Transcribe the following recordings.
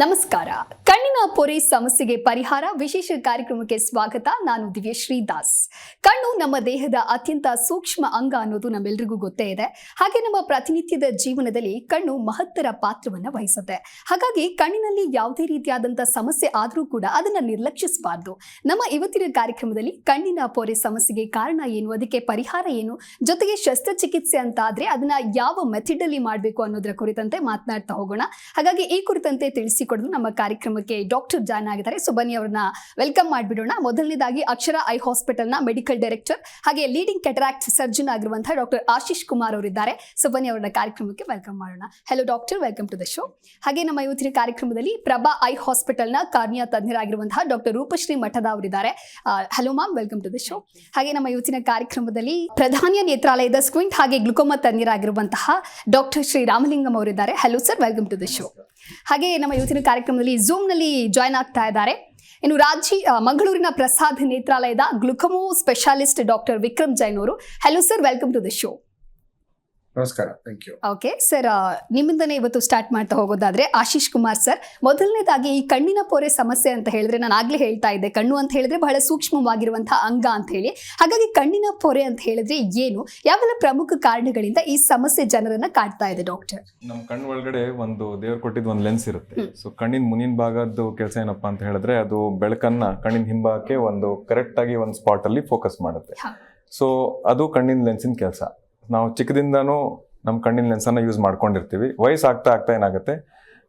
ನಮಸ್ಕಾರ. ಕಣ್ಣಿನ ಪೊರೆ ಸಮಸ್ಯೆಗೆ ಪರಿಹಾರ ವಿಶೇಷ ಕಾರ್ಯಕ್ರಮಕ್ಕೆ ಸ್ವಾಗತ. ನಾನು ದಿವ್ಯಶ್ರೀ ದಾಸ್ ಕಣ್ಣು ನಮ್ಮ ದೇಹದ ಅತ್ಯಂತ ಸೂಕ್ಷ್ಮ ಅಂಗ ಅನ್ನೋದು ನಮ್ಮೆಲ್ರಿಗೂ ಗೊತ್ತೇ ಇದೆ. ಹಾಗೆ ನಮ್ಮ ಪ್ರತಿನಿತ್ಯದ ಜೀವನದಲ್ಲಿ ಕಣ್ಣು ಮಹತ್ತರ ಪಾತ್ರವನ್ನು ವಹಿಸುತ್ತೆ. ಹಾಗಾಗಿ ಕಣ್ಣಿನಲ್ಲಿ ಯಾವುದೇ ರೀತಿಯಾದಂಥ ಸಮಸ್ಯೆ ಆದರೂ ಕೂಡ ಅದನ್ನು ನಿರ್ಲಕ್ಷಿಸಬಾರ್ದು. ನಮ್ಮ ಇವತ್ತಿನ ಕಾರ್ಯಕ್ರಮದಲ್ಲಿ ಕಣ್ಣಿನ ಪೊರೆ ಸಮಸ್ಯೆಗೆ ಕಾರಣ ಏನು, ಅದಕ್ಕೆ ಪರಿಹಾರ ಏನು, ಜೊತೆಗೆ ಶಸ್ತ್ರಚಿಕಿತ್ಸೆ ಅಂತ ಆದ್ರೆ ಅದನ್ನ ಯಾವ ಮೆಥಡ್ ಅಲ್ಲಿ ಮಾಡಬೇಕು ಅನ್ನೋದರ ಕುರಿತಂತೆ ಮಾತನಾಡ್ತಾ ಹೋಗೋಣ. ಹಾಗಾಗಿ ಈ ಕುರಿತಂತೆ ತಿಳಿಸಿಕೊಡಲು ನಮ್ಮ ಕಾರ್ಯಕ್ರಮಕ್ಕೆ ಡಾಕ್ಟರ್ ಜಾಯ್ನ್ ಆಗಿದ್ದಾರೆ. ಸೊ ಬನ್ನಿ ಅವ್ರನ್ನ ವೆಲ್ಕಮ್ ಮಾಡಿಬಿಡೋಣ. ಮೊದಲನೇದಾಗಿ ಅಕ್ಷರ ಐ ಹಾಸ್ಪಿಟಲ್ನ ಮೆಡಿಕಲ್ ಡೈರೆಕ್ಟರ್ ಹಾಗೆ ಲೀಡಿಂಗ್ ಕೆಟರಾಕ್ಟ್ ಸರ್ಜನ್ ಆಗಿರುವಂತಹ ಡಾಕ್ಟರ್ ಆಶೀಶ್ ಕುಮಾರ್ ಅವರಿದ್ದಾರೆ. ಸೊ ಬನ್ನಿ ಅವರನ್ನ ಕಾರ್ಯಕ್ರಮಕ್ಕೆ ವೆಲ್ಕಮ್ ಮಾಡೋಣ. Hello doctor welcome to the show ಹಾಗೆ ನಮ್ಮ ಇವತ್ತಿನ ಕಾರ್ಯಕ್ರಮದಲ್ಲಿ ಪ್ರಭಾ ಐ ಹಾಸ್ಪಿಟಲ್ನ ಕಾರ್ನಿಯಾ ತಜ್ಞರಾಗಿರುವಂತಹ ಡಾಕ್ಟರ್ ರೂಪಶ್ರೀ ಮಠದ ಅವರಿದ್ದಾರೆ. Hello ma'am welcome to the show ಹಾಗೆ ನಮ್ಮ ಇವತ್ತಿನ ಕಾರ್ಯಕ್ರಮದಲ್ಲಿ ಪ್ರಧಾನಿಯ ನೇತ್ರಾಲಯದ ಸ್ಕ್ವಿಂಟ್ ಹಾಗೆ ಗ್ಲುಕೋಮಾ ತಜ್ಞರಾಗಿರುವಂತಹ ಡಾಕ್ಟರ್ ಶ್ರೀ ರಾಮಲಿಂಗಂ ಅವರಿದ್ದಾರೆ. Hello sir welcome to the show ಹಾಗೆ ನಮ್ಮ ಇವತ್ತಿನ ಕಾರ್ಯಕ್ರಮದಲ್ಲಿ ಝೂಮ್ನಲ್ಲಿ ಜಾಯ್ನ್ ಆಗ್ತಾ ಇದ್ದಾರೆ. ಇನ್ನು ರಾಜಿ ಮಂಗಳೂರಿನ Prasad ನೇತ್ರಾಲಯದ glaucoma specialist doctor Vikram Jain ಅವರು. Hello sir welcome to the show ನಮಸ್ಕಾರ ಥ್ಯಾಂಕ್ ಯು ಓಕೆ ಸರ್ ನಿಮ್ಮಿಂದನೇ ಇವತ್ತು ಸ್ಟಾರ್ಟ್ ಮಾಡ್ತಾ ಹೋಗೋದಾದ್ರೆ ಆಶೀಶ್ ಕುಮಾರ್ ಸರ್ ಮೊದಲನೇದಾಗಿ ಈ ಕಣ್ಣಿನ ಪೊರೆ ಸಮಸ್ಯೆ ಅಂತ ಹೇಳಿದ್ರೆ ನಾನು ಆಗ್ಲೇ ಹೇಳ್ತಾ ಇದ್ದೆ. ಕಣ್ಣು ಅಂತ ಹೇಳಿದ್ರೆ ಬಹಳ ಸೂಕ್ಷ್ಮವಾಗಿರುವಂತಹ ಅಂಗ ಅಂತ ಹೇಳಿ. ಹಾಗಾಗಿ ಕಣ್ಣಿನ ಪೊರೆ ಅಂತ ಹೇಳಿದ್ರೆ ಏನು? ಯಾವೆಲ್ಲ ಪ್ರಮುಖ ಕಾರಣಗಳಿಂದ ಈ ಸಮಸ್ಯೆ ಜನರನ್ನ ಕಾಡ್ತಾ ಇದೆ ಡಾಕ್ಟರ್ ನಮ್ಮ ಕಣ್ಣು ಒಳಗಡೆ ಒಂದು ದೇವರು ಕೊಟ್ಟಿದ್ದು ಒಂದು ಲೆನ್ಸ್ ಇರುತ್ತೆ. ಸೊ ಕಣ್ಣಿನ ಮುಂದಿನ ಭಾಗದ್ದು ಕೆಲಸ ಏನಪ್ಪಾ ಅಂತ ಹೇಳಿದ್ರೆ ಅದು ಬೆಳಕನ್ನ ಕಣ್ಣಿನ ಹಿಂಭಾಗಕ್ಕೆ ಒಂದು ಕರೆಕ್ಟ್ ಆಗಿ ಒಂದು ಸ್ಪಾಟ್ ಅಲ್ಲಿ ಫೋಕಸ್ ಮಾಡುತ್ತೆ. ಸೊ ಅದು ಕಣ್ಣಿನ ಲೆನ್ಸಿನ ಕೆಲಸ. ನಾವು ಚಿಕ್ಕದಿಂದನೂ ನಮ್ಮ ಕಣ್ಣಿನ ಲೆನ್ಸನ್ನು ಯೂಸ್ ಮಾಡ್ಕೊಂಡಿರ್ತೀವಿ. ವಯಸ್ಸು ಆಗ್ತಾ ಆಗ್ತಾ ಏನಾಗುತ್ತೆ?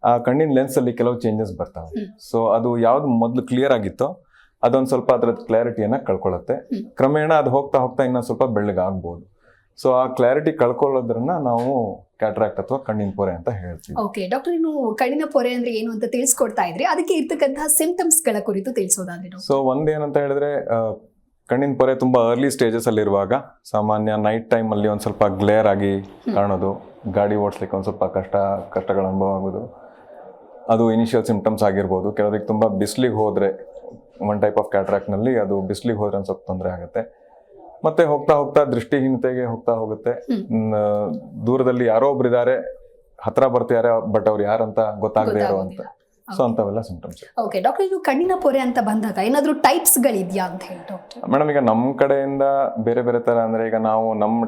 ಆ ಕಣ್ಣಿನ ಲೆನ್ಸಲ್ಲಿ ಕೆಲವು ಚೇಂಜಸ್ ಬರ್ತಾವೆ. ಸೊ ಅದು ಯಾವ್ದು ಮೊದಲು ಕ್ಲಿಯರ್ ಆಗಿತ್ತೋ ಅದೊಂದು ಸ್ವಲ್ಪ ಅದರ ಕ್ಲಾರಿಟಿಯನ್ನ ಕಳ್ಕೊಳ್ಳುತ್ತೆ ಕ್ರಮೇಣ ಅದು ಹೋಗ್ತಾ ಹೋಗ್ತಾ ಇನ್ನೊಂದು ಸ್ವಲ್ಪ ಬೆಳ್ಳಗಾಗ್ಬೋದು ಸೊ ಆ ಕ್ಲಾರಿಟಿ ಕಳ್ಕೊಳ್ಳೋದ್ರನ್ನ ನಾವು ಕ್ಯಾಟ್ರಾಕ್ಟ್ ಅಥವಾ ಕಣ್ಣಿನ ಪೊರೆ ಅಂತ ಹೇಳ್ತೀವಿ. ಓಕೆ ಡಾಕ್ಟರ್ ಇನ್ನು ಕಣ್ಣಿನ ಪೊರೆ ಅಂದ್ರೆ ಏನು ಅಂತ ತಿಳಿಸ್ಕೊಡ್ತಾ ಇದ್ರಿ. ಅದಕ್ಕೆ ಇರ್ತಕ್ಕಂತಹ ಸಿಂಪ್ಟಮ್ಸ್ಗಳ ಕುರಿತು ತಿಳಿಸೋದಾದ್ರೆ ಸೊ ಒಂದೇನಂತ ಹೇಳಿದ್ರೆ ಕಣ್ಣಿನ ಪೊರೆ ತುಂಬ ಅರ್ಲಿ ಸ್ಟೇಜಸ್ ಅಲ್ಲಿ ಇರುವಾಗ ಸಾಮಾನ್ಯ ನೈಟ್ ಟೈಮ್ ಅಲ್ಲಿ ಒಂದ್ ಸ್ವಲ್ಪ ಗ್ಲೇರ್ ಆಗಿ ಕಾಣೋದು ಗಾಡಿ ಓಡಿಸ್ಲಿಕ್ಕೆ ಒಂದು ಸ್ವಲ್ಪ ಕಷ್ಟ ಕಷ್ಟಗಳ ಅನುಭವ ಆಗೋದು. ಅದು ಇನಿಷಿಯಲ್ ಸಿಂಪ್ಟಮ್ಸ್ ಆಗಿರ್ಬೋದು. ಕೆಲವರಿಗೆ ತುಂಬ ಬಿಸಿಲಿಗೆ ಹೋದರೆ ಒನ್ ಟೈಪ್ ಆಫ್ ಕ್ಯಾಟ್ರಾಕ್ಟ್ನಲ್ಲಿ ಅದು ಬಿಸಿಲಿಗೆ ಹೋದ್ರೆ ಒಂದು ಸ್ವಲ್ಪ ತೊಂದರೆ ಆಗುತ್ತೆ. ಮತ್ತೆ ಹೋಗ್ತಾ ಹೋಗ್ತಾ ದೃಷ್ಟಿಹೀನತೆಗೆ ಹೋಗ್ತಾ ಹೋಗುತ್ತೆ. ದೂರದಲ್ಲಿ ಯಾರೋ ಒಬ್ರು ಇದಾರೆ ಹತ್ರ ಬರ್ತಿದ್ದಾರೆ ಬಟ್ ಅವ್ರು ಯಾರಂತ ಗೊತ್ತಾಗದೇ ಇರೋವಂತ. ಗೊತ್ತಾಗೋದಿಲ್ಲ. ಸೊ ಅಂಥವೆಲ್ಲ ಸಿಂಪ್ಟಮ್ಸ್ ಓಕೆ ಡಾಕ್ಟರ್ ಇದು ಕಣ್ಣಿನ ಪೊರೆ ಅಂತ ಬಂದಾಗ ಏನಾದ್ರೂ ಟೈಪ್ಸ್ ಗಳಿದ್ಯಾ ಅಂತ ಹೇಳಿ ಡಾಕ್ಟರ್ ಮೇಡಮ್ ಈಗ ನಮ್ಮ ಕಡೆಯಿಂದ ಬೇರೆ ಬೇರೆ ತರ ಅಂದ್ರೆ ಈಗ ನಾವು ನಮ್ಮ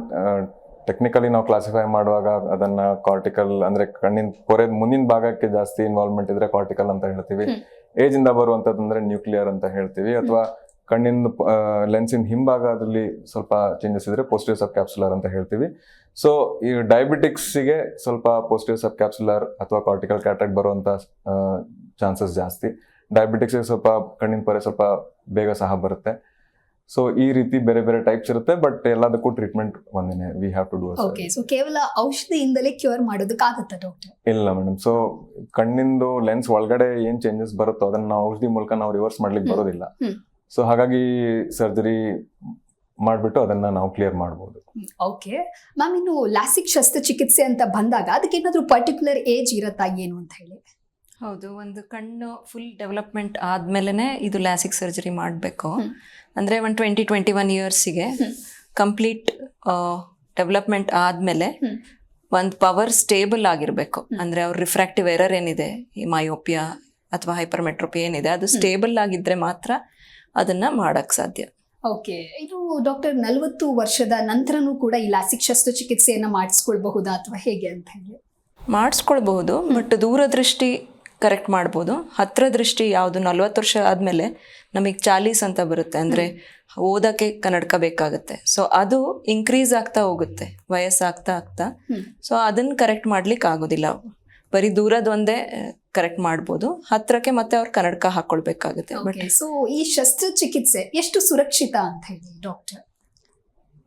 ಟೆಕ್ನಿಕಲಿ ನಾವು ಕ್ಲಾಸಿಫೈ ಮಾಡುವಾಗ ಅದನ್ನ ಕಾರ್ಟಿಕಲ್ ಅಂದ್ರೆ ಕಣ್ಣಿನ ಪೊರೆ ಮುಂದಿನ ಭಾಗಕ್ಕೆ ಜಾಸ್ತಿ ಇನ್ವಾಲ್ವ್ಮೆಂಟ್ ಇದ್ರೆ ಕಾರ್ಟಿಕಲ್ ಅಂತ ಹೇಳ್ತೀವಿ. ಏಜ್ ಇಂದ ಬರುವಂತದಂದ್ರೆ ನ್ಯೂಕ್ಲಿಯರ್ ಅಂತ ಹೇಳ್ತೀವಿ. ಅಥವಾ ಕಣ್ಣಿನ ಲೆನ್ಸಿನ ಹಿಂಭಾಗದಲ್ಲಿ ಸ್ವಲ್ಪ ಚೇಂಜಸ್ ಇದ್ರೆ ಪೋಸ್ಟಿವ್ ಸಬ್ ಕ್ಯಾಪ್ಸುಲರ್ ಅಂತ ಹೇಳ್ತೀವಿ. ಸೊ ಈ ಡಯಾಬಿಟಿಕ್ಸಿಗೆ ಸ್ವಲ್ಪ ಪೋಸ್ಟಿವ್ ಸಬ್ ಕ್ಯಾಪ್ಸುಲರ್ ಅಥವಾ ಕಾರ್ಟಿಕಲ್ ಕ್ಯಾಟ್ರಾಕ್ಟ್ ಬರುವಂತ ಚಾನ್ಸಸ್ ಜಾಸ್ತಿ. ಡಯಾಬಿಟಿಕ್ಸ್ ಸ್ವಲ್ಪ ಕಣ್ಣಿನ ಪೊರೆ ಸ್ವಲ್ಪ ಬೇಗ ಸಹ ಬರುತ್ತೆ. ಸೊ ಈ ರೀತಿ ಬೇರೆ ಬೇರೆ ಟೈಪ್ಸ್ ಇರುತ್ತೆ ಬಟ್ ಎಲ್ಲದಕ್ಕೂ ಟ್ರೀಟ್ಮೆಂಟ್ ಒಂದೇನೆ we have to do okay so ಕೇವಲ ಔಷಧಿಯಿಂದಲೇ ಕ್ಯೂರ್ ಮಾಡೋದಕ್ಕಾಗುತ್ತೆ ಡಾಕ್ಟರ್ ಇಲ್ಲ ಮೇಡಮ್ ಸೊ ಕಣ್ಣಿಂದು ಲೆನ್ಸ್ ಒಳಗಡೆ ಏನ್ ಚೇಂಜಸ್ ಬರುತ್ತೋ ಅದನ್ನ ನಾವು ಔಷಧಿ ಮೂಲಕ ನಾವು ರಿವರ್ಸ್ ಮಾಡ್ಲಿಕ್ಕೆ ಬರೋದಿಲ್ಲ. ಸೊ ಹಾಗಾಗಿ ಸರ್ಜರಿ ಮಾಡಿಬಿಟ್ಟು ಅದನ್ನ ನಾವು ಕ್ಲಿಯರ್ ಮಾಡ್ಬೋದು ಓಕೆ ಮ್ಯಾಮ್ ಇನ್ನು ಲಾಸಿಕ್ ಶಸ್ತ್ರಚಿಕಿತ್ಸೆ ಅಂತ ಬಂದಾಗ ಅದಕ್ಕೆ ಏನಾದರೂ ಪರ್ಟಿಕ್ಯುಲರ್ ಏಜ್ ಇರತ್ತಾ ಏನು ಅಂತ ಹೇಳಿ ಹೌದು ಒಂದು ಕಣ್ಣು ಫುಲ್ ಡೆವಲಪ್ಮೆಂಟ್ ಆದಮೇಲೆ ಇದು ಲ್ಯಾಸಿಕ್ ಸರ್ಜರಿ ಮಾಡಬೇಕು. ಅಂದರೆ ಒಂದು ಟ್ವೆಂಟಿ ಟ್ವೆಂಟಿ ಒನ್ ಇಯರ್ಸಿಗೆ. ಕಂಪ್ಲೀಟ್ ಡೆವಲಪ್ಮೆಂಟ್ ಆದಮೇಲೆ. ಒಂದು ಪವರ್ ಸ್ಟೇಬಲ್ ಆಗಿರಬೇಕು. ಅಂದರೆ ಅವ್ರ ರಿಫ್ರಾಕ್ಟಿವ್ ಎರರ್ ಏನಿದೆ ಈ ಮಯೋಪಿಯಾ ಅಥವಾ ಹೈಪರ್ಮೆಟ್ರೋಪಿ ಏನಿದೆ ಅದು ಸ್ಟೇಬಲ್ ಆಗಿದ್ರೆ ಮಾತ್ರ ಅದನ್ನ ಮಾಡಕ್ ಸಾಧ್ಯ. ಓಕೆ ಇದು ಡಾಕ್ಟರ್ ನಲವತ್ತು ವರ್ಷದ ನಂತರನೂ ಕೂಡ ಈ ಲಾಸಿಕ್ ಶಸ್ತ್ರಚಿಕಿತ್ಸೆಯನ್ನ ಮಾಡಿಸ್ಕೊಳ್ಬಹುದಾ ಅಥವಾ ಹೇಗೆ ಅಂತ ಹೇಳಿ? ಮಾಡಿಸ್ಕೊಳ್ಬಹುದು ಬಟ್ ದೂರದೃಷ್ಟಿ ಕರೆಕ್ಟ್ ಮಾಡ್ಬೋದು. ಹತ್ರ ದೃಷ್ಟಿ ಯಾವುದು ನಲ್ವತ್ತು ವರ್ಷ ಆದಮೇಲೆ ನಮಗೆ ಚಾಲೀಸ್ ಅಂತ ಬರುತ್ತೆ. ಅಂದರೆ ಓದೋಕ್ಕೆ ಕನ್ನಡಕ ಬೇಕಾಗುತ್ತೆ. ಸೊ ಅದು ಇನ್ಕ್ರೀಸ್ ಆಗ್ತಾ ಹೋಗುತ್ತೆ. ವಯಸ್ಸಾಗ್ತಾ ಆಗ್ತಾ. ಸೊ ಅದನ್ನು ಕರೆಕ್ಟ್ ಮಾಡ್ಲಿಕ್ಕೆ ಆಗೋದಿಲ್ಲ ಬರೀ ದೂರದ ಒಂದೇ ಕರೆಕ್ಟ್ ಮಾಡ್ಬೋದು. ಹತ್ರಕ್ಕೆ ಮತ್ತೆ ಅವ್ರು ಕನ್ನಡಕ ಹಾಕೊಳ್ಬೇಕಾಗುತ್ತೆ. ಬಟ್ ಸೊ ಈ ಶಸ್ತ್ರಚಿಕಿತ್ಸೆ ಎಷ್ಟು ಸುರಕ್ಷಿತ ಅಂತ ಹೇಳಿ ಡಾಕ್ಟರ್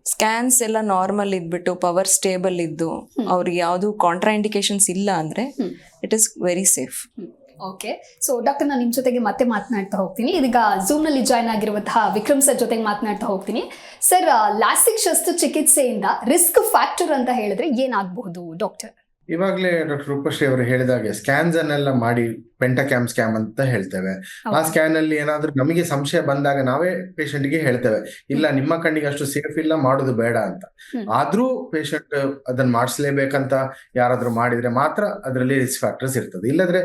ಸ್ಕ್ಯಾನ್ಸ್ ಎಲ್ಲ ನಾರ್ಮಲ್ ಇದ್ಬಿಟ್ಟು ಪವರ್ ಸ್ಟೇಬಲ್ ಇದ್ದು. ಅವ್ರಿಗೆ ಯಾವುದು ಕಾಂಟ್ರಾ ಇಂಡಿಕೇಶನ್ಸ್ ಇಲ್ಲ ಅಂದರೆ it is very safe okay so doctor ನಾನು ನಿಮ್ಮ ಜೊತೆಗೆ ಮತ್ತೆ ಮಾತನಾಡ್ತಾ ಹೋಗ್ತೀನಿ. ಇದೀಗ ಝೂಮ್ನಲ್ಲಿ ನಲ್ಲಿ ಜಾಯ್ನ್ ಆಗಿರುವಂತಹ ವಿಕ್ರಮ್ ಸರ್ ಜೊತೆಗೆ ಮಾತನಾಡ್ತಾ ಹೋಗ್ತೀನಿ. ಸರ್ ಲಾಸ್ಟಿಕ್ ಶಸ್ತ್ರಚಿಕಿತ್ಸೆಯಿಂದ ರಿಸ್ಕ್ ಫ್ಯಾಕ್ಟರ್ ಅಂತ ಹೇಳಿದ್ರೆ ಏನಾಗಬಹುದು ಡಾಕ್ಟರ್ ಇವಾಗ್ಲೇ ಡಾಕ್ಟರ್ ರೂಪಶ್ರೀ ಅವರು ಹೇಳಿದಾಗೆ ಸ್ಕ್ಯಾನ್ಸ್ ಅನ್ನೆಲ್ಲ ಮಾಡಿ ಪೆಂಟಕ್ಯಾಮ್ ಸ್ಕ್ಯಾಮ್ ಅಂತ ಹೇಳ್ತೇವೆ. ಆ ಸ್ಕ್ಯಾನ್ ಅಲ್ಲಿ ಏನಾದ್ರೂ ನಮಗೆ ಸಂಶಯ ಬಂದಾಗ ನಾವೇ ಪೇಷಂಟ್ಗೆ ಹೇಳ್ತೇವೆ. ಇಲ್ಲ ನಿಮ್ಮ ಕಣ್ಣಿಗೆ ಅಷ್ಟು ಸೇಫ್ ಇಲ್ಲ ಮಾಡೋದು ಬೇಡ ಅಂತ. ಆದ್ರೂ ಪೇಷಂಟ್ ಅದನ್ನ ಮಾಡಿಸ್ಲೇಬೇಕಂತ ಯಾರಾದ್ರೂ ಮಾಡಿದ್ರೆ ಮಾತ್ರ ಅದರಲ್ಲಿ ರಿಸ್ಕ್ ಫ್ಯಾಕ್ಟರ್ಸ್ ಇರ್ತದೆ. ಇಲ್ಲದ್ರೆ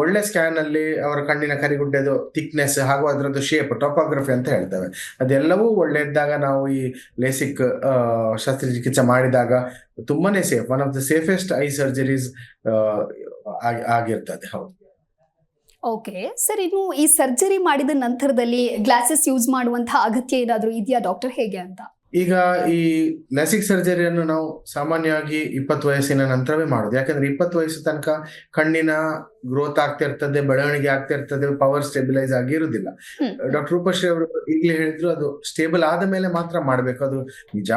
ಒಳ್ಳೆ ಸ್ಕ್ಯಾನ್ ಅಲ್ಲಿ ಅವರ ಕಣ್ಣಿನ ಕರಿಗುಡ್ಡೆದು ಥಿಕ್ನೆಸ್ ಹಾಗೂ ಅದರದ್ದು ಶೇಪ್ ಟೋಪೋಗ್ರಫಿ ಅಂತ ಹೇಳ್ತೇವೆ. ಅದೆಲ್ಲವೂ ಒಳ್ಳೆ ಇದ್ದಾಗ ನಾವು ಈ ಲೇಸಿಕ್ ಶಸ್ತ್ರಚಿಕಿತ್ಸೆ ಮಾಡಿದಾಗ ತುಂಬಾನೇ safe one of the safest eye surgeries ಆಗಿರ್ತದೆ. ಹೌದು. ಓಕೆ ಸರ್ ಇನ್ನು ಈ ಸರ್ಜರಿ ಮಾಡಿದ ನಂತರದಲ್ಲಿ ಗ್ಲಾಸಸ್ ಯೂಸ್ ಮಾಡುವಂತಹ ಅಗತ್ಯ ಏನಾದರೂ ಇದೆಯಾ ಡಾಕ್ಟರ್? ಹೇಗೆ ಅಂತ? ಈಗ ಈ ಲೆಸಿಕ್ ಸರ್ಜರಿಯನ್ನು ನಾವು ಸಾಮಾನ್ಯವಾಗಿ ಇಪ್ಪತ್ತು ವಯಸ್ಸಿನ ನಂತರವೇ ಮಾಡೋದು. ಯಾಕಂದ್ರೆ ಇಪ್ಪತ್ತು ವಯಸ್ಸು ತನಕ ಕಣ್ಣಿನ ಗ್ರೋತ್ ಆಗ್ತಾ ಇರ್ತದೆ ಬೆಳವಣಿಗೆ ಆಗ್ತಾ ಇರ್ತದೆ ಪವರ್ ಸ್ಟೆಬಿಲೈಸ್ ಆಗಿ ಇರುವುದಿಲ್ಲ. ಡಾಕ್ಟರ್ ರೂಪಶ್ರೀ ಅವರು ಈಗಲೇ ಹೇಳಿದ್ರು ಅದು ಸ್ಟೇಬಲ್ ಆದ ಮೇಲೆ ಮಾತ್ರ ಮಾಡಬೇಕು ಅದು ನಿಜ.